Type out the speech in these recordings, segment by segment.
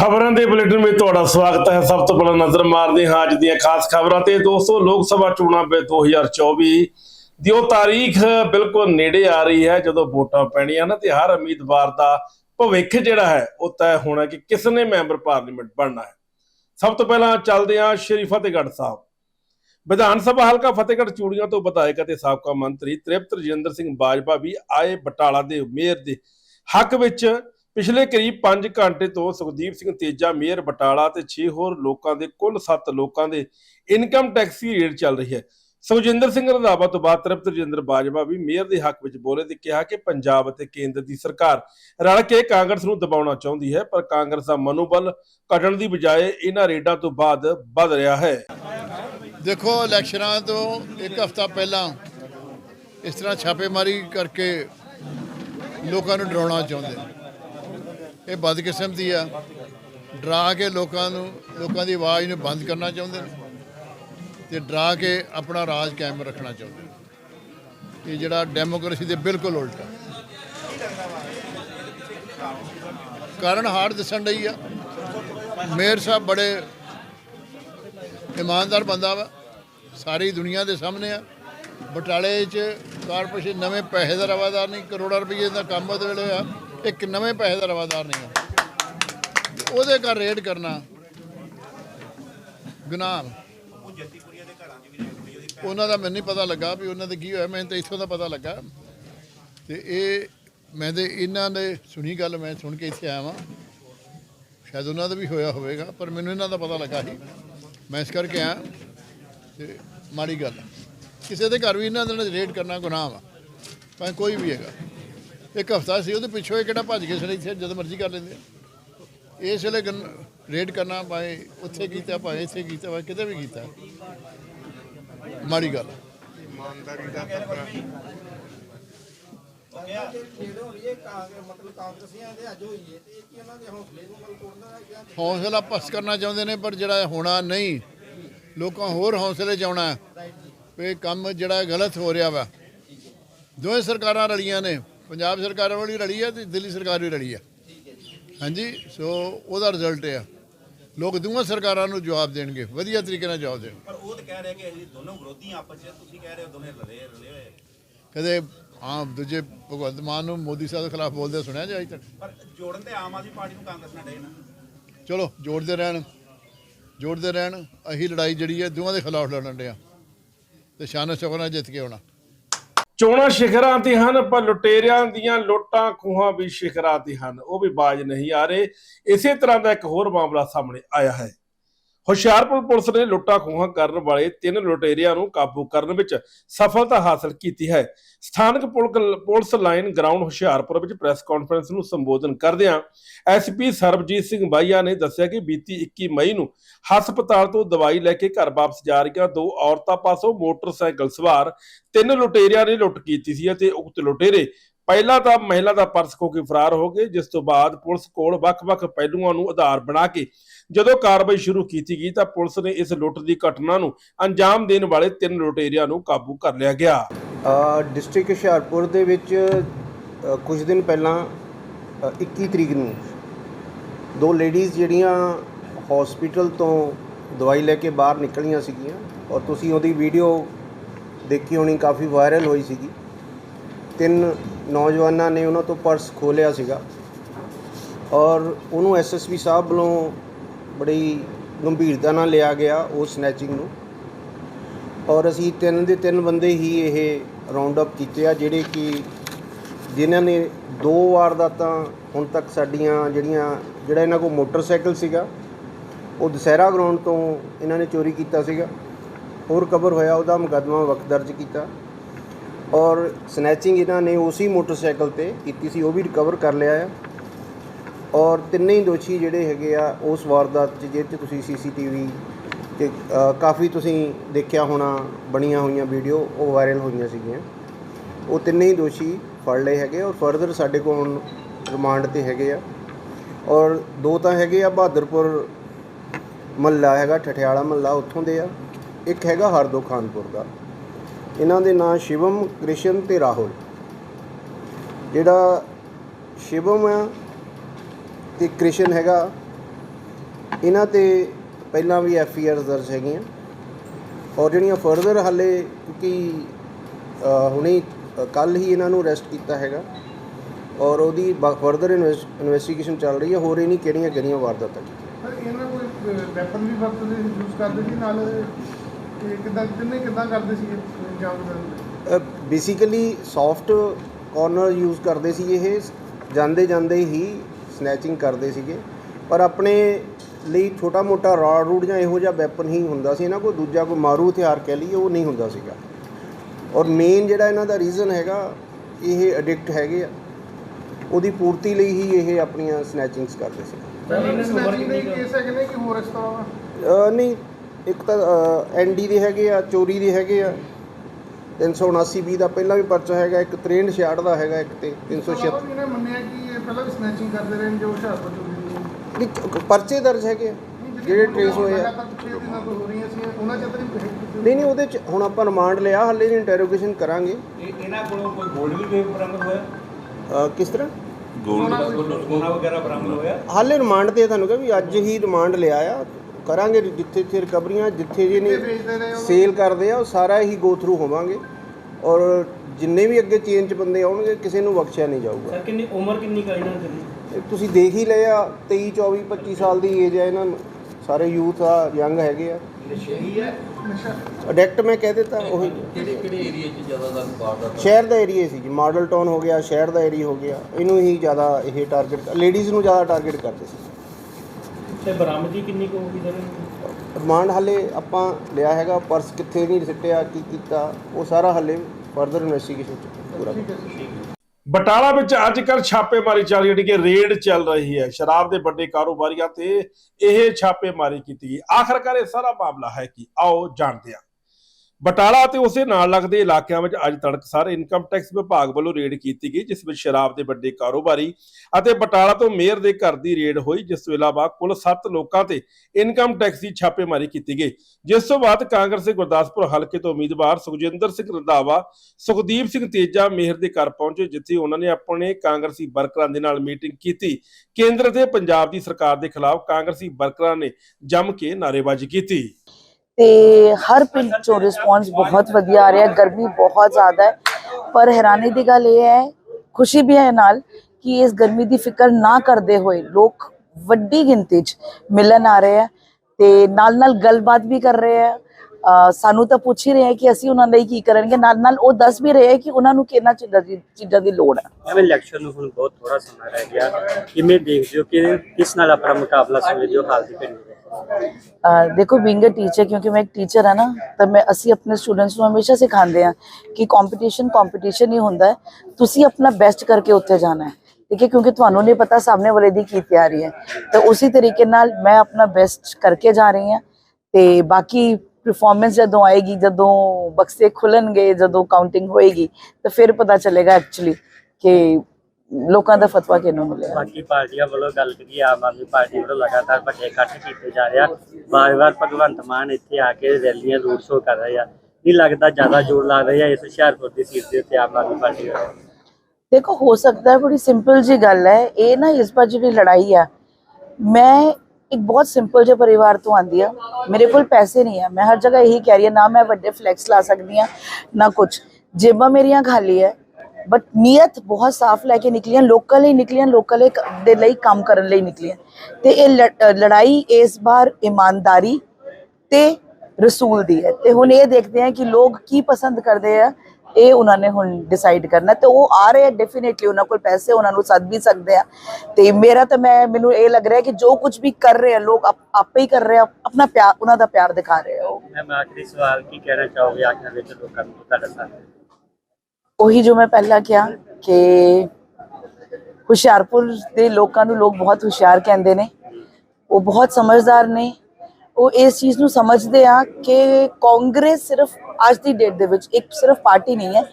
ਖਬਰਾਂ ਦੇ ਬੁਲੇਟਿਨ ਵਿੱਚ ਤੁਹਾਡਾ ਸਵਾਗਤ ਹੈ। ਸਭ ਤੋਂ ਪਹਿਲਾਂ ਨਜ਼ਰ ਮਾਰਦੇ ਹਾਂ ਅੱਜ ਦੀਆਂ ਖਾਸ ਖਬਰਾਂ ਤੇ। ਦੋਸਤੋ, ਲੋਕ ਸਭਾ ਚੋਣਾਂ 2024 ਦੀ ਉਹ ਤਾਰੀਖ ਬਿਲਕੁਲ ਨੇੜੇ ਆ ਰਹੀ ਹੈ, ਜਦੋਂ ਵੋਟਾਂ ਪੈਣੀਆਂ ਨਾ ਤੇ ਹਰ ਉਮੀਦਵਾਰ ਦਾ ਭਵਿੱਖ ਜਿਹੜਾ ਹੈ, ਉਹ ਤੈਅ ਹੋਣਾ ਕਿ ਕਿਸ ਨੇ ਮੈਂਬਰ ਪਾਰਲੀਮੈਂਟ ਬਣਨਾ ਹੈ। ਸਭ ਤੋਂ ਪਹਿਲਾਂ ਚੱਲਦੇ ਹਾਂ ਸ਼੍ਰੀ ਫਤਿਹਗੜ੍ਹ ਸਾਹਿਬ। ਵਿਧਾਨ ਸਭਾ ਹਲਕਾ ਫਤਿਹਗੜ੍ਹ ਚੂੜੀਆਂ ਤੋਂ ਵਿਧਾਇਕ ਅਤੇ ਸਾਬਕਾ ਮੰਤਰੀ ਤ੍ਰਿਪਤ ਰਜਿੰਦਰ ਸਿੰਘ ਬਾਜਵਾ ਵੀ ਆਏ ਬਟਾਲਾ ਦੇ ਮੇਅਰ ਦੇ ਹੱਕ ਵਿੱਚ ਪਿਛਲੇ ਕਰੀਬ 5 ਘੰਟੇ ਤੋਂ ਸੁਖਦੀਪ ਸਿੰਘ ਤੇਜਾ, ਮੇਅਰ ਬਟਾਲਾ ਤੇ 6 ਹੋਰ ਲੋਕਾਂ ਦੇ, ਕੁੱਲ 7 ਲੋਕਾਂ ਦੇ ਇਨਕਮ ਟੈਕਸ ਦੀ ਰੇਟ ਚੱਲ ਰਹੀ ਹੈ। ਸੁਖਜਿੰਦਰ ਸਿੰਘ ਰੰਧਾਵਾ ਤੋਂ ਬਾਅਦ ਤ੍ਰਿਪਤ ਰਜਿੰਦਰ ਬਾਜਵਾ ਵੀ ਮੇਅਰ ਦੇ ਹੱਕ ਵਿੱਚ ਬੋਲੇ ਤੇ ਕਿਹਾ ਕਿ ਪੰਜਾਬ ਅਤੇ ਕੇਂਦਰ ਦੀ ਸਰਕਾਰ ਰਲ ਕੇ ਕਾਂਗਰਸ ਨੂੰ ਦਬਾਉਣਾ ਚਾਹੁੰਦੀ ਹੈ, ਪਰ ਕਾਂਗਰਸ ਦਾ ਮਨੋਬਲ ਘਟਣ ਦੀ ਬਜਾਏ ਇਹਨਾਂ ਰੇਡਾਂ ਤੋਂ ਬਾਅਦ ਵੱਧ ਰਿਹਾ ਹੈ। ਦੇਖੋ, ਇਲੈਕਸ਼ਨਾਂ ਤੋਂ ਇੱਕ ਹਫ਼ਤਾ ਪਹਿਲਾਂ ਇਸ ਤਰ੍ਹਾਂ ਛਾਪੇਮਾਰੀ ਕਰਕੇ ਲੋਕਾਂ ਨੂੰ ਡਰਾਉਣਾ ਚਾਹੁੰਦੇ ਨੇ। ਇਹ ਬਦਕਿਸਮਤੀ ਆ। ਡਰਾ ਕੇ ਲੋਕਾਂ ਨੂੰ, ਲੋਕਾਂ ਦੀ ਆਵਾਜ਼ ਨੂੰ ਬੰਦ ਕਰਨਾ ਚਾਹੁੰਦੇ ਨੇ ਤੇ ਡਰਾ ਕੇ ਆਪਣਾ ਰਾਜ ਕਾਇਮ ਰੱਖਣਾ ਚਾਹੁੰਦੇ ਨੇ। ਇਹ ਜਿਹੜਾ ਡੈਮੋਕ੍ਰੇਸੀ ਦੇ ਬਿਲਕੁਲ ਉਲਟਾ। ਕਾਰਨ ਹਾਰ ਦਿਸਣ ਲਈ ਆ। ਮੇਅਰ ਸਾਹਿਬ ਬੜੇ ਇਮਾਨਦਾਰ ਬੰਦਾ ਵਾ। ਸਾਰੀ ਦੁਨੀਆ ਦੇ ਸਾਹਮਣੇ ਆ। ਬਟਾਲੇ 'ਚ ਕਾਰਪੋਰੇਸ਼ਨ ਨਵੇਂ ਪੈਸੇ ਦਾ ਰਵਾਦਾਰ ਨਹੀਂ, ਕਰੋੜਾਂ ਰੁਪਏ ਦਾ ਕੰਮ ਉਹਦੇ ਵੇਲੇ ਆ ਇੱਕ ਨਵੇਂ ਪੈਸੇ ਦਾ ਰਵਾਦਾਰ ਨਹੀਂ ਹੈ। ਉਹਦੇ ਘਰ ਰੇਡ ਕਰਨਾ ਗੁਨਾਹ। ਉਹਨਾਂ ਦਾ ਮੈਨੂੰ ਨਹੀਂ ਪਤਾ ਲੱਗਾ ਵੀ ਉਹਨਾਂ ਦੇ ਕੀ ਹੋਇਆ, ਮੈਨੂੰ ਤਾਂ ਇੱਥੋਂ ਦਾ ਪਤਾ ਲੱਗਾ। ਤੇ ਇਹ ਮੈਂ ਤੇ ਇਹਨਾਂ ਨੇ ਸੁਣੀ ਗੱਲ, ਮੈਂ ਸੁਣ ਕੇ ਇੱਥੇ ਆਇਆ ਵਾਂ। ਸ਼ਾਇਦ ਉਹਨਾਂ ਦਾ ਵੀ ਹੋਇਆ ਹੋਵੇਗਾ, ਪਰ ਮੈਨੂੰ ਇਹਨਾਂ ਦਾ ਪਤਾ ਲੱਗਾ ਸੀ। ਮੈਂ ਇਸ ਕਰਕੇ ਆਇਆ, ਤੇ ਮਾੜੀ ਗੱਲ ਕਿਸੇ ਦੇ ਘਰ ਵੀ ਇਹਨਾਂ ਦੇ ਨਾਲ ਰੇਡ ਕਰਨਾ ਗੁਨਾਹ ਵਾ, ਭਾਵੇਂ ਕੋਈ ਵੀ ਹੈਗਾ। ਇੱਕ ਹਫਤਾ ਸੀ ਉਹਦੇ ਪਿੱਛੋਂ ਇਹ ਕਿਹੜਾ ਭੱਜ ਗਏ ਸੀ ਇੱਥੇ ਜਦ ਮਰਜ਼ੀ ਕਰ ਲੈਂਦੇ ਆ। ਇਸ ਵੇਲੇ ਗਨ- ਰੇਡ ਕਰਨਾ ਭਾਵੇਂ ਉੱਥੇ ਕੀਤਾ ਭਾਵੇਂ ਇੱਥੇ ਕੀਤਾ ਭਾਵੇਂ ਕਿਤੇ ਵੀ ਕੀਤਾ। ਮਾੜੀ ਗੱਲ ਕਾਂਗਰਸੀਆਂ ਦੇ ਅੱਜ ਹੋਈ ਹੈ ਤੇ ਇਹ ਕੀ ਉਹਨਾਂ ਦੇ ਹੌਸਲੇ ਨੂੰ ਮਤਲਬ ਤੋੜਨਾ ਹੈ ਜਾਂ ਹੌਸਲਾ ਪਸ ਕਰਨਾ ਚਾਹੁੰਦੇ ਨੇ ਪਰ ਜਿਹੜਾ ਹੋਣਾ ਨਹੀਂ। ਲੋਕਾਂ ਹੋਰ ਹੌਸਲੇ ਚ ਆਉਣਾ। ਵੀ ਇਹ ਕੰਮ ਜਿਹੜਾ ਗਲਤ ਹੋ ਰਿਹਾ ਵਾ। ਦੋਵੇਂ ਸਰਕਾਰਾਂ ਰਲੀਆਂ ਨੇ। ਪੰਜਾਬ ਸਰਕਾਰ ਵਾਲੀ ਰਲੀ ਹੈ ਤੇ ਦਿੱਲੀ ਸਰਕਾਰ ਵੀ ਰਲੀ ਹੈ ਹਾਂਜੀ ਸੋ ਉਹਦਾ ਰਿਜ਼ਲਟ ਹੈ ਲੋਕ ਦੋਵਾਂ ਸਰਕਾਰਾਂ ਨੂੰ ਜਵਾਬ ਦੇਣਗੇ ਵਧੀਆ ਤਰੀਕੇ ਨਾਲ ਜਵਾਬ ਦੇਣਗੇ। ਪਰ ਉਹ ਤਾਂ ਕਹਿ ਰਿਹਾ ਕਿ ਅਸੀਂ ਦੋਨੋਂ ਵਿਰੋਧੀ ਆਪਸ ਵਿੱਚ ਤੁਸੀਂ ਕਹਿ ਰਹੇ ਹੋ ਦੋਨੇ ਰਲੇ ਰਲੇ ਹੋਏ। ਕਦੇ ਆਮ ਦੂਜੇ ਭਗਵੰਤ ਮਾਨ ਨੂੰ ਮੋਦੀ ਸਾਹਿਬ ਦੇ ਖਿਲਾਫ ਬੋਲਦੇ ਸੁਣਿਆ ਜੀ ਅੱਜ ਤੱਕ? ਪਰ ਜੋੜਨ ਤੇ ਆਮ ਆਦਮੀ ਪਾਰਟੀ ਨੂੰ ਕਾਂਗਰਸ ਨਾਲ ਡੇ ਨਾ। ਚਲੋ ਜੋੜਦੇ ਰਹਿਣ ਜੋੜਦੇ ਰਹਿਣ ਅਹੀ ਲੜਾਈ ਜਿਹੜੀ ਹੈ ਦੋਵਾਂ ਦੇ ਖਿਲਾਫ ਲੜਨ ਡਿਆ। ਤੇ ਸ਼ਾਨ ਸ਼ੌਕਤ ਨਾਲ ਜਿੱਤ ਕੇ ਆਉਣਾ। ਚੋਣਾਂ ਸ਼ਿਖਰਾਂ ਤੇ ਹਨ, ਪਰ ਲੁਟੇਰਿਆਂ ਦੀਆਂ ਲੋਟਾਂ ਖੂਹਾਂ ਵੀ ਸ਼ਿਖਰਾਂ ਤੇ ਹਨ। ਉਹ ਵੀ ਬਾਜ ਨਹੀਂ ਆ ਰਹੇ। ਇਸੇ ਤਰ੍ਹਾਂ ਦਾ ਇੱਕ ਹੋਰ ਮਾਮਲਾ ਸਾਹਮਣੇ ਆਇਆ ਹੈ। ਹੁਸ਼ਿਆਰਪੁਰ ਪੁਲਿਸ ਨੇ ਲੁੱਟਾਂ ਖੋਹਾਂ ਕਰਨ ਵਾਲੇ ਤਿੰਨ ਲੁਟੇਰਿਆਂ ਨੂੰ ਕਾਬੂ ਕਰਨ ਵਿੱਚ ਸਫਲਤਾ ਹਾਸਲ ਕੀਤੀ ਹੈ। ਸਥਾਨਕ ਪੁਲਿਸ ਲਾਈਨ ਗਰਾਊਂਡ ਹੁਸ਼ਿਆਰਪੁਰ ਵਿੱਚ ਪ੍ਰੈਸ ਕਾਨਫਰੰਸ ਨੂੰ ਸੰਬੋਧਨ ਕਰਦਿਆਂ ਐਸਪੀ ਸਰਬਜੀਤ ਸਿੰਘ ਬਾਈਆ ਨੇ ਦੱਸਿਆ ਕਿ ਬੀਤੀ 21 ਮਈ ਨੂੰ ਹਸਪਤਾਲ ਤੋਂ ਦਵਾਈ ਲੈ ਕੇ ਘਰ ਵਾਪਸ ਜਾ ਰਹੀਆਂ ਦੋ ਔਰਤਾਂ ਪਾਸੋਂ ਮੋਟਰਸਾਈਕਲ ਸਵਾਰ ਤਿੰਨ ਲੁਟੇਰਿਆਂ ਨੇ ਲੁੱਟ ਕੀਤੀ ਸੀ ਅਤੇ ਉਕਤ ਲੁਟੇਰੇ ਪਹਿਲਾਂ ਤਾਂ ਮਹਿਲਾ ਦਾ ਪਰਸ ਖੋ ਕੇ ਫਰਾਰ ਹੋ ਗਏ ਜਿਸ ਤੋਂ ਬਾਅਦ ਪੁਲਿਸ ਕੋਲ ਵੱਖ-ਵੱਖ ਪਹਿਲੂਆਂ ਨੂੰ ਆਧਾਰ ਬਣਾ ਕੇ ਜਦੋਂ ਕਾਰਵਾਈ ਸ਼ੁਰੂ ਕੀਤੀ ਗਈ ਤਾਂ ਪੁਲਿਸ ਨੇ ਇਸ ਲੁੱਟ ਦੀ ਘਟਨਾ ਨੂੰ ਅੰਜਾਮ ਦੇਣ ਵਾਲੇ ਤਿੰਨ ਲੁਟੇਰਿਆਂ ਨੂੰ ਕਾਬੂ ਕਰ ਲਿਆ ਗਿਆ। ਡਿਸਟ੍ਰਿਕਟ ਹੁਸ਼ਿਆਰਪੁਰ ਦੇ ਵਿੱਚ ਅ, ਕੁਝ ਦਿਨ ਪਹਿਲਾਂ ਅ, 21 ਤਰੀਕ ਨੂੰ ਦੋ ਲੇਡੀਜ਼ ਜਿਹੜੀਆਂ ਹਸਪੀਟਲ ਤੋਂ ਦਵਾਈ ਲੈ ਕੇ ਬਾਹਰ ਨਿਕਲੀਆਂ ਸੀਗੀਆਂ ਔਰ ਤੁਸੀਂ ਉਹਦੀ ਵੀਡੀਓ ਦੇਖੀ ਹੋਣੀ ਕਾਫੀ ਵਾਇਰਲ ਹੋਈ ਸੀਗੀ। ਤਿੰਨ ਨੌਜਵਾਨਾਂ ਨੇ ਉਹਨਾਂ ਤੋਂ ਪਰਸ ਖੋਲਿਆ ਸੀਗਾ ਔਰ ਉਹਨੂੰ ਐਸਐਸਪੀ ਸਾਹਿਬ ਵੱਲੋਂ ਬੜੀ ਗੰਭੀਰਤਾ ਨਾਲ ਲਿਆ ਗਿਆ ਉਹ ਸਨੈਚਿੰਗ ਨੂੰ। ਔਰ ਅਸੀਂ ਤਿੰਨ ਦੇ ਤਿੰਨ ਬੰਦੇ ਹੀ ਇਹ ਰਾਉਂਡ ਅਪ ਕੀਤੇ ਆ, ਜਿਹੜੇ ਕਿ ਜਿਨ੍ਹਾਂ ਨੇ ਦੋ ਵਾਰ ਦਾ ਤਾਂ ਹੁਣ ਤੱਕ ਸਾਡੀਆਂ ਜਿਹੜੀਆਂ, ਜਿਹੜਾ ਇਹਨਾਂ ਕੋਲ ਮੋਟਰਸਾਈਕਲ ਸੀਗਾ, ਉਹ ਦੁਸਹਿਰਾ ਗਰਾਊਂਡ ਤੋਂ ਇਹਨਾਂ ਨੇ ਚੋਰੀ ਕੀਤਾ ਸੀਗਾ। ਹੋਰ ਕਵਰ ਹੋਇਆ, ਉਹਦਾ ਮੁਕੱਦਮਾ ਵਕਤ ਦਰਜ ਕੀਤਾ। ਔਰ ਸਨੈਚਿੰਗ ਇਹਨਾਂ ਨੇ ਉਸੇ ਮੋਟਰਸਾਈਕਲ ਤੇ ਕੀਤੀ ਸੀ ਉਹ ਵੀ ਰਿਕਵਰ ਕਰ ਲਿਆ ਆ। ਔਰ ਤਿੰਨੇ ਹੀ ਦੋਸ਼ੀ ਜਿਹੜੇ ਹੈਗੇ ਆ ਉਸ ਵਾਰਦਾਤ 'ਚ ਜਿਹਦੇ 'ਚ ਤੁਸੀਂ ਸੀਸੀਟੀਵੀ ਤੇ ਅ, ਕਾਫੀ ਤੁਸੀਂ ਦੇਖਿਆ ਹੋਣਾ ਬਣੀਆਂ ਹੋਈਆਂ ਵੀਡੀਓ ਉਹ ਵਾਇਰਲ ਹੋਈਆਂ ਸੀਗੀਆਂ। ਉਹ ਤਿੰਨੇ ਹੀ ਦੋਸ਼ੀ ਫੜ ਲਏ ਹੈਗੇ ਔਰ ਫਰਦਰ ਸਾਡੇ ਕੋਲ ਹੁਣ ਰਿਮਾਂਡ ਤੇ ਹੈਗੇ ਆ। ਔਰ ਦੋ ਤਾਂ ਹੈਗੇ ਆ ਬਹਾਦਰਪੁਰ ਮਹੱਲਾ ਹੈਗਾ ਠਠਿਆਲਾ ਮਹੱਲਾ ਉੱਥੋਂ ਦੇ ਆ। ਇੱਕ ਹੈਗਾ ਹਰਦੋ ਖਾਨਪੁਰ ਦਾ। ਇਹਨਾਂ ਦੇ ਨਾਂ ਸ਼ਿਵਮ, ਕ੍ਰਿਸ਼ਨ ਤੇ ਰਾਹੁਲ। ਜਿਹੜਾ ਸ਼ਿਵਮ ਆ ਤੇ ਕ੍ਰਿਸ਼ਨ ਹੈਗਾ, ਇਹਨਾਂ ਤੇ ਪਹਿਲਾਂ ਵੀ ਐਫ ਆਈ ਆਰ ਦਰਜ ਹੈਗੀਆਂ। ਔਰ ਜਿਹੜੀਆਂ ਫਰਦਰ ਹਾਲੇ ਕਿਉਂਕਿ ਹੁਣੇ ਕੱਲ ਹੀ ਇਹਨਾਂ ਨੂੰ ਅਰੈਸਟ ਕੀਤਾ ਹੈਗਾ। ਔਰ ਉਹਦੀ ਫਰਦਰ ਇਨਵੈਸਟੀਗੇਸ਼ਨ ਚੱਲ ਰਹੀ ਹੈ ਹੋਰ ਇਹ ਨਹੀਂ ਕਿਹੜੀਆਂ ਕਿਹੜੀਆਂ ਵਾਰਦਾਤਾਂ ਕੀਤੀਆਂ। ਇਹਨਾਂ ਕੋਈ ਵੈਪਨ ਵੀ ਵਰਤਦੇ ਯੂਜ਼ ਕਰਦੇ ਸੀ ਨਾਲ? ਕਿਦਾਂ, ਕਿੰਨੇ ਕਿਦਾਂ ਕਰਦੇ ਸੀ ਬੇਸਿਕਲੀ ਸੌਫਟ ਕਾਰਨਰ ਯੂਜ਼ ਕਰਦੇ ਸੀ ਇਹ ਜਾਂਦੇ ਜਾਂਦੇ ਹੀ ਸਨੈਚਿੰਗ ਕਰਦੇ ਸੀਗੇ। ਪਰ ਆਪਣੇ ਲਈ ਛੋਟਾ ਮੋਟਾ ਰਾਡ ਰੂਡ ਜਾਂ ਇਹੋ ਜਿਹਾ ਵੈਪਨ ਹੀ ਹੁੰਦਾ ਸੀ ਇਹਨਾਂ ਕੋਲ ਦੂਜਾ ਕੋਈ ਮਾਰੂ ਹਥਿਆਰ ਕਹਿ ਲਈਏ ਉਹ ਨਹੀਂ ਹੁੰਦਾ ਸੀਗਾ। ਔਰ ਮੇਨ ਜਿਹੜਾ ਇਹਨਾਂ ਦਾ ਰੀਜ਼ਨ ਹੈਗਾ ਇਹ ਐਡਿਕਟ ਹੈਗੇ ਆ। ਉਹਦੀ ਪੂਰਤੀ ਲਈ ਹੀ ਇਹ ਆਪਣੀਆਂ ਸਨੈਚਿੰਗਸ ਕਰਦੇ ਸੀ ਨਹੀਂ ਇੱਕ ਤਾਂ ਐਨਡੀ ਦੇ ਹੈਗੇ ਆ ਚੋਰੀ ਦੇ ਹੈਗੇ ਆ। 379 ਬੀ ਦਾ ਪਹਿਲਾਂ ਵੀ ਪਰਚਾ ਹੈਗਾ ਇੱਕ 63 66 ਦਾ ਹੈਗਾ ਇੱਕ ਤੇ 376 ਵੀ ਇਹਨੇ ਮੰਨਿਆ ਕਿ ਇਹ ਪਹਿਲਾਂ ਵੀ ਸਨੈਚਿੰਗ ਕਰਦੇ ਰਹੇ ਨੇ ਜੋ ਹੁਸ਼ਿਆਰਪੁਰ ਚੋਰੀ ਪਰਚੇ ਦਰਜ ਹੈਗੇ ਜਿਹੜੇ ਟ੍ਰੇਸ ਹੋਏ ਆ। ਲਗਾਤਾਰ ਪਿਛਲੇ ਦਿਨਾਂ ਤੋਂ ਹੋ ਰਹੀਆਂ ਸੀ ਉਹਨਾਂ ਚ ਤਾਂ ਨਹੀਂ ਨਹੀਂ ਉਹਦੇ ਚ ਹੁਣ ਆਪਾਂ ਰਿਮਾਂਡ ਲਿਆ ਹਾਲੇ ਦੀ ਇੰਟਰੋਗੇਸ਼ਨ ਕਰਾਂਗੇ। ਇਹ ਇਹਨਾਂ ਕੋਲੋਂ ਕੋਈ ਗੋਲਡ ਵੀ ਕੋਈ ਬਰਾਮਦ ਹੋਇਆ? ਕਿਸ ਤਰ੍ਹਾਂ? ਸੋਨਾ ਵਗੈਰਾ ਬਰਾਮਦ ਹੋਇਆ? ਹਾਲੇ ਰਿਮਾਂਡ ਤੇ ਤੁਹਾਨੂੰ ਕਿਹਾ ਵੀ ਅੱਜ ਹੀ ਰਿਮਾਂਡ ਲਿਆ ਆ। ਕਰਾਂਗੇ ਜਿੱਥੇ ਜਿੱਥੇ ਰਿਕਵਰੀਆਂ ਜਿੱਥੇ ਰਹੇ ਉਹ। ਸੇਲ ਕਰਦੇ ਆ ਉਹ ਸਾਰਾ ਹੀ ਗੋ ਥਰੂ ਹੋਵਾਂਗੇ। ਔਰ ਜਿੰਨੇ ਵੀ ਅੱਗੇ ਚੇਨ ਚ ਬੰਦੇ ਆਉਣਗੇ ਕਿਸੇ ਨੂੰ ਬਖਸ਼ਿਆ ਨਹੀਂ ਜਾਊਗਾ। ਸਰ ਕਿੰਨੀ ਉਮਰ ਕਿੰਨੀ ਕਾਈ ਨਾਲ ਚੱਲੀ ਇਹ ਤੁਸੀਂ ਦੇਖ ਹੀ ਲਿਆ 23 24 25 ਸਾਲ ਦੀ ਏਜ ਹੈ ਇਹਨਾਂ ਨੂੰ। ਸਾਰੇ ਯੂਥ ਆ ਯੰਗ ਹੈਗੇ ਆ। ਅਡੈਕਟ ਮੈਂ ਕਹਿ ਦਿੱਤਾ ਉਹ। ਕਿਹੜੇ ਕਿਹੜੇ ਏਰੀਆ 'ਚ ਜ਼ਿਆਦਾਤਰ ਵਾਰਦਾਤ ਸ਼ਹਿਰ ਦਾ ਏਰੀਆ ਸੀ ਜੀ ਮਾਡਲ ਟਾਊਨ ਹੋ ਗਿਆ ਸ਼ਹਿਰ ਦਾ ਏਰੀਆ ਹੋ ਗਿਆ। ਇਹਨੂੰ ਹੀ ਜ਼ਿਆਦਾ ਇਹ ਟਾਰਗੇਟ ਲੇਡੀਜ਼ ਨੂੰ ਜ਼ਿਆਦਾ ਟਾਰਗੇਟ ਕਰਦੇ ਸੀ। ਤੇ ਬਰਾਮਦੀ ਕਿੰਨੀ ਕੁ ਹੋਊਗੀ ਸਰ? ਰਿਮਾਂਡ ਹਾਲੇ ਆਪਾਂ ਲਿਆ ਹੈਗਾ ਪਰਸ ਕਿੱਥੇ ਨਹੀਂ ਸਿੱਟਿਆ ਕੀ ਕੀਤਾ ਉਹ ਸਾਰਾ ਹਾਲੇ ਫਰਦਰ ਇਨਵੈਸਟੀਗੇਸ਼ਨ ਚ ਪੂਰਾ। ਬਟਾਲਾ ਵਿੱਚ ਅੱਜ ਕੱਲ ਛਾਪੇਮਾਰੀ ਚੱਲ ਰਹੀ ਹੈ, ਕਿ ਰੇਡ ਚੱਲ ਰਹੀ ਹੈ। ਸ਼ਰਾਬ ਦੇ ਵੱਡੇ ਕਾਰੋਬਾਰੀਆਂ ਤੇ ਇਹ ਛਾਪੇਮਾਰੀ ਕੀਤੀ ਗਈ। ਆਖਰਕਾਰ ਇਹ ਸਾਰਾ ਮਾਮਲਾ ਹੈ ਕਿ ਆਓ ਜਾਣਦੇ ਹਾਂ। ਬਟਾਲਾ ਤੇ ਉਸੇ ਨਾਲ ਲੱਗਦੇ ਇਲਾਕਿਆਂ ਵਿੱਚ ਅੱਜ ਤੜਕਸਾਰ ਇਨਕਮ ਟੈਕਸ ਵਿਭਾਗ ਵੱਲੋਂ ਰੇਡ ਕੀਤੀ ਗਈ, ਜਿਸ ਵਿੱਚ ਸ਼ਰਾਬ ਦੇ ਵੱਡੇ ਕਾਰੋਬਾਰੀ ਅਤੇ ਬਟਾਲਾ ਤੋਂ ਮੇਅਰ ਦੇ ਘਰ ਦੀ ਰੇਡ ਹੋਈ, ਜਿਸ ਤੋਂ ਇਲਾਵਾ ਕੁੱਲ 7 ਲੋਕਾਂ ਤੇ ਇਨਕਮ ਟੈਕਸ ਦੀ ਛਾਪੇਮਾਰੀ ਕੀਤੀ ਗਈ। ਜਿਸ ਤੋਂ ਬਾਅਦ ਕਾਂਗਰਸ ਦੇ ਗੁਰਦਾਸਪੁਰ ਹਲਕੇ ਤੋਂ ਉਮੀਦਵਾਰ ਸੁਖਜਿੰਦਰ ਸਿੰਘ ਰੰਧਾਵਾ, ਸੁਖਦੀਪ ਸਿੰਘ ਤੇਜਾ ਮੇਅਰ ਦੇ ਘਰ ਪਹੁੰਚੇ, ਜਿੱਥੇ ਉਹਨਾਂ ਨੇ ਆਪਣੇ ਕਾਂਗਰਸੀ ਵਰਕਰਾਂ ਦੇ ਨਾਲ ਮੀਟਿੰਗ ਕੀਤੀ। ਕੇਂਦਰ ਤੇ ਪੰਜਾਬ ਦੀ ਸਰਕਾਰ ਦੇ ਖਿਲਾਫ ਕਾਂਗਰਸੀ ਵਰਕਰਾਂ ਨੇ ਜੰਮ ਕੇ ਨਾਅਰੇਬਾਜ਼ੀ ਕੀਤੀ। ਤੇ ਹਰ ਪਿੰਡ ਚੋਂ ਰਿਸਪੌਂਸ ਬਹੁਤ ਵਧੀਆ ਆ ਰਿਹਾ, ਗਰਮੀ ਬਹੁਤ ਜ਼ਿਆਦਾ ਹੈ। ਪਰ ਹੈਰਾਨੀ ਦੀ ਗੱਲ ਇਹ ਹੈ, ਖੁਸ਼ੀ ਵੀ ਹੈ ਨਾਲ ਕਿ ਇਸ ਗਰਮੀ ਦੀ ਫਿਕਰ ਨਾ ਕਰਦੇ ਹੋਏ ਲੋਕ ਵੱਡੀ ਗਿਣਤੀ 'ਚ ਮਿਲਣ ਆ ਰਹੇ ਆ ਤੇ ਨਾਲ ਨਾਲ ਗੱਲਬਾਤ ਵੀ ਕਰ ਰਹੇ ਆ। ਸਾਨੂੰ ਤਾਂ ਪੁੱਛ ਹੀ ਰਹੇ ਆ ਕਿ ਅਸੀਂ ਉਹਨਾਂ ਲਈ ਕੀ ਕਰਨਗੇ। ਨਾਲ ਨਾਲ ਉਹ ਦੱਸ ਵੀ ਰਹੇ ਆ ਕਿ ਉਹਨਾਂ ਨੂੰ ਕਿਹਨਾਂ ਚੀਜ਼ਾਂ ਦੀ ਚੀਜ਼ਾਂ ਦੀ ਲੋੜ ਹੈ ਐਵੇਂ ਇਲੈਕਸ਼ਨ ਨੂੰ ਹੁਣ ਬਹੁਤ ਥੋੜਾ ਸਮਾਂ ਰਹਿ ਗਿਆ। ਕਿਵੇਂ ਦੇਖਦੇ ਹੋ ਕਿ ਕਿਸ ਨਾਲ ਆਪਣਾ ਮੁਕਾਬਲਾ ਸਮਝਦੇ ਹੋ ਹਾਲ ਦੀ ਅਹ ਦੇਖੋ ਬੀਇੰਗ ਅ ਟੀਚਰ ਕਿਉਂਕਿ ਮੈਂ ਇੱਕ ਟੀਚਰ ਹਾਂ ਨਾ ਤਾਂ ਮੈਂ ਅਸੀਂ ਆਪਣੇ ਸਟੂਡੈਂਟਸ ਨੂੰ ਹਮੇਸ਼ਾ ਸਿਖਾਉਂਦੇ ਆ ਕਿ ਕੰਪੀਟੀਸ਼ਨ ਕੰਪੀਟੀਸ਼ਨ ਹੀ ਹੁੰਦਾ ਤੁਸੀਂ ਆਪਣਾ ਬੈਸਟ ਕਰਕੇ ਉੱਥੇ ਜਾਣਾ ਹੈ। ਠੀਕ ਹੈ ਕਿਉਂਕਿ ਤੁਹਾਨੂੰ ਨਹੀਂ ਪਤਾ ਸਾਹਮਣੇ ਵਾਲੇ ਦੀ ਕੀ ਤਿਆਰੀ ਹੈ। ਤਾਂ ਉਸੇ ਤਰੀਕੇ ਨਾਲ ਮੈਂ ਆਪਣਾ ਬੈਸਟ ਕਰਕੇ ਜਾ ਰਹੀ ਹਾਂ। ਤੇ ਬਾਕੀ ਪਰਫਾਰਮੈਂਸ ਜਦੋਂ ਆਏਗੀ ਜਦੋਂ ਬਕਸੇ ਖੁੱਲਣਗੇ ਜਦੋਂ ਕਾਊਂਟਿੰਗ ਹੋਏਗੀ ਤਾਂ ਫਿਰ ਪਤਾ ਚੱਲੇਗਾ ਐਕਚੁਅਲੀ ਕਿ ਲੋਕਾਂ ਦਾ ਫਤਵਾ ਕਿਹਨੂੰ ਮਿਲਿਆ। ਬਾਕੀ ਪਾਰਟੀਆਂ ਵੱਲੋਂ ਗੱਲ ਕਰੀਏ ਆਮ ਆਦਮੀ ਪਾਰਟੀ ਵੱਲੋਂ ਲਗਾਤਾਰ ਵੱਡੇ ਇਕੱਠ ਕੀਤੇ ਜਾ ਰਿਹਾ ਵਾਰ-ਵਾਰ ਭਗਵੰਤ ਮਾਨ ਇੱਥੇ ਆ ਕੇ ਰੈਲੀਆਂ ਰੋਡ ਸ਼ੋਅ ਕਰ ਰਿਹਾ ਨਹੀਂ ਲੱਗਦਾ ਜ਼ਿਆਦਾ ਜ਼ੋਰ ਲਾ ਰਿਹਾ ਇਸ ਹੁਸ਼ਿਆਰਪੁਰ ਦੀ ਸੀਟ ਦੇ ਉੱਤੇ ਆਮ ਆਦਮੀ ਪਾਰਟੀ ਦਾ ਦੇਖੋ ਹੋ ਸਕਦਾ ਹੈ ਬੜੀ ਸਿੰਪਲ ਜੀ ਗੱਲ ਹੈ। ਇਹ ਨਾ ਇਸ ਵਾਰ ਜਿਹੜੀ ਲੜਾਈ ਆ ਮੈਂ ਇੱਕ ਬਹੁਤ ਸਿੰਪਲ ਜਿਹੇ ਪਰਿਵਾਰ ਤੋਂ ਆਂਦੀ ਆ। ਮੇਰੇ ਕੋਲ ਪੈਸੇ ਨਹੀਂ ਆ। ਮੈਂ ਹਰ ਜਗ੍ਹਾ ਇਹੀ ਕਹਿ ਰਹੀ ਹਾਂ ਨਾ ਮੈਂ ਵੱਡੇ ਫਲੈਕਸ ਲਾ ਸਕਦੀ ਆ, ਨਾ ਕੁਝ ਜੇਬਾਂ ਮੇਰੀਆਂ ਖਾਲੀ ਹੈ ਬਟ ਨੀਅਤ ਬਹੁਤ ਸਾਫ਼ ਲੈ ਕੇ ਨਿਕਲੀਆਂ ਲੋਕਲ ਲਈ ਨਿਕਲੀਆਂ ਲੋਕਲ ਦੇ ਲਈ ਕੰਮ ਕਰਨ ਲਈ ਨਿਕਲੀਆਂ। ਤੇ ਇਹ ਲੜ- ਲੜਾਈ ਇਸ ਵਾਰ ਇਮਾਨਦਾਰੀ ਤੇ ਰਸੂਲ ਦੀ ਹੈ ਤੇ ਹੁਣ ਇਹ ਦੇਖਦੇ ਆ ਕਿ ਲੋਕ ਕੀ ਪਸੰਦ ਕਰਦੇ ਆ ਇਹ ਉਹਨਾਂ ਨੇ ਹੁਣ ਡਿਸਾਈਡ ਕਰਨਾ ਤੇ ਉਹ ਆ ਰਹੇ ਆ ਡੈਫੀਨਿਟਲੀ ਉਹਨਾਂ ਕੋਲ ਪੈਸੇ ਉਹਨਾਂ ਨੂੰ ਸੱਦ ਵੀ ਸਕਦੇ ਆ। ਤੇ ਮੇਰਾ ਤਾਂ ਮੈਂ ਮੈਨੂੰ ਇਹ ਲੱਗ ਰਿਹਾ ਕਿ ਜੋ ਕੁਝ ਵੀ ਕਰ ਰਹੇ ਆ ਲੋਕ ਆਪ- ਹੀ ਕਰ ਰਹੇ ਆ ਆਪਣਾ ਪਿਆਰ ਉਹਨਾਂ ਦਾ ਪਿਆਰ ਦਿਖਾ ਰਹੇ ਆ ਉਹ। ਮੈਂ ਆਖਰੀ ਸਵਾਲ ਕੀ ਕਹਿਣਾ ਚਾਹੋਗੇ ਆਖਰ ਵਿੱਚ ਲੋਕਾਂ ਨੂੰ ਤੁਹਾਡਾ ਸਾਥ? ਉਹੀ ਜੋ ਮੈਂ ਪਹਿਲਾਂ ਕਿਹਾ ਕਿ ਹੁਸ਼ਿਆਰਪੁਰ ਦੇ ਲੋਕਾਂ ਨੂੰ ਲੋਕ ਬਹੁਤ ਹੁਸ਼ਿਆਰ ਕਹਿੰਦੇ ਨੇ। ਉਹ ਬਹੁਤ ਸਮਝਦਾਰ ਨੇ। ਉਹ ਇਸ ਚੀਜ਼ ਨੂੰ ਸਮਝਦੇ ਆ ਕਿ ਕਾਂਗਰਸ ਸਿਰਫ ਅੱਜ ਦੀ ਡੇਟ ਦੇ ਵਿੱਚ ਇੱਕ ਸਿਰਫ ਪਾਰਟੀ ਨਹੀਂ ਹੈ।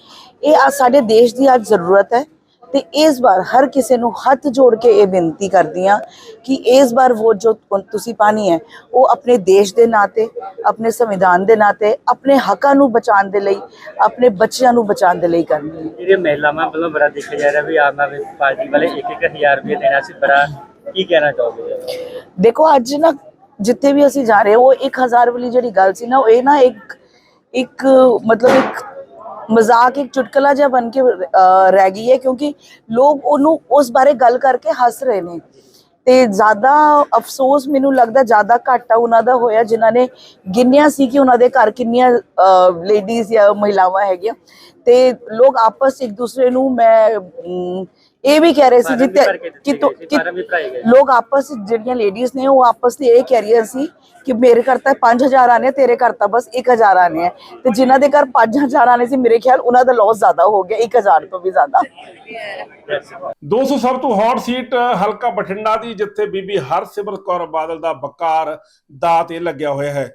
ਇਹ ਅੱਜ ਸਾਡੇ ਦੇਸ਼ ਦੀ ਅੱਜ ਜ਼ਰੂਰਤ ਹੈ ਤੇ ਇਸ ਵਾਰ ਹਰ ਕਿਸੇ ਨੂੰ ਹੱਥ ਜੋੜ ਕੇ ਇਹ ਬੇਨਤੀ ਕਰਦੀ ਆ ਕਿ ਇਸ ਵਾਰ ਵੋਟ ਜੋ ਤੁਸੀਂ ਪਾਣੀ ਹੈ ਉਹ ਆਪਣੇ ਦੇਸ਼ ਦੇ ਨਾਤੇ ਆਪਣੇ ਸੰਵਿਧਾਨ ਦੇ ਨਾਤੇ ਆਪਣੇ ਹੱਕਾਂ ਨੂੰ ਬਚਾਉਣ ਦੇ ਲਈ ਆਪਣੇ ਬੱਚਿਆਂ ਨੂੰ ਬਚਾਉਣ ਦੇ ਲਈ ਕਰਨੀ ਹੈ। ਜਿਹੜੇ ਮਹਿਲਾਵਾਂ ਵੱਲੋਂ ਬੜਾ ਦੇਖਿਆ ਜਾ ਰਿਹਾ ਵੀ ਆਮ ਆਦਮੀ ਪਾਰਟੀ ਵਾਲੇ 1-1000 ਰੁਪਏ ਦੇਣਾ ਸੀ ਬੜਾ ਕੀ ਕਹਿਣਾ ਚਾਹੋਗੇ? ਦੇਖੋ ਅੱਜ ਨਾ ਜਿੱਥੇ ਵੀ ਅਸੀਂ ਜਾ ਰਹੇ ਹਾਂ, ਉਹ 1000 ਵਾਲੀ ਜਿਹੜੀ ਗੱਲ ਸੀ ਨਾ ਉਹ ਇਹ ਨਾ ਇੱਕ ਇੱਕ, ਮਤਲਬ ਇੱਕ ਮਜ਼ਾਕ, ਇੱਕ ਚੁਟਕਲਾ ਜਿਹਾ ਬਣ ਕੇ ਰਹਿ ਗਈ ਹੈ ਕਿਉਂਕਿ ਲੋਕ ਉਹਨੂੰ ਉਸ ਬਾਰੇ ਗੱਲ ਕਰਕੇ ਹੱਸ ਰਹੇ ਨੇ। ਤੇ ਜ਼ਿਆਦਾ ਅਫਸੋਸ ਮੈਨੂੰ ਲੱਗਦਾ ਜ਼ਿਆਦਾ ਘਾਟਾ ਉਹਨਾਂ ਦਾ ਹੋਇਆ, ਜਿਨ੍ਹਾਂ ਨੇ ਗਿਣਿਆ ਸੀ ਕਿ ਉਹਨਾਂ ਦੇ ਘਰ ਕਿੰਨੀਆਂ ਲੇਡੀਜ਼ ਜਾਂ ਮਹਿਲਾਵਾਂ ਹੈਗੀਆਂ। ਤੇ ਲੋਕ ਆਪਸ ਇੱਕ ਦੂਸਰੇ ਨੂੰ ਮੈਂ ਇਹ ਵੀ ਕਹਿ ਰਹੇ ਸੀ ਜਿੱਤੇ ਕੇ ਦਿੱਤੇ। ਲੋਕ ਆਪਸ ਜਿਹੜੀਆਂ ਲੇਡੀਜ਼ ਨੇ ਉਹ ਆਪਸ 'ਚ ਇਹ ਕਹਿ ਰਹੀਆਂ ਸੀ ਕਿ ਮੇਰੇ ਘਰ ਤਾਂ 5000 ਆਨੇ ਆ, ਤੇਰੇ ਘਰ ਤਾਂ ਬਸ 1000 ਆਨੇ ਆ ਤੇ ਜਿਨ੍ਹਾਂ ਦੇ ਘਰ 5000 ਆਨੇ ਸੀ ਮੇਰੇ ਖਿਆਲ ਉਹਨਾਂ ਦਾ ਲਾਸ ਜ਼ਿਆਦਾ ਹੋ ਗਿਆ 1000 ਤੋਂ ਵੀ ਜ਼ਿਆਦਾ। ਦੋਸਤੋ ਸਭ ਤੋਂ ਹੌਟ ਸੀਟ ਹਲਕਾ ਬਠਿੰਡਾ ਦੀ ਜਿੱਥੇ ਬੀਬੀ ਹਰਸਿਮਰਤ ਕੌਰ ਬਾਦਲ ਦਾ ਬਕਾਰ ਦਾ ਤੇ ਲੱਗਿਆ ਹੋਇਆ ਹੈ।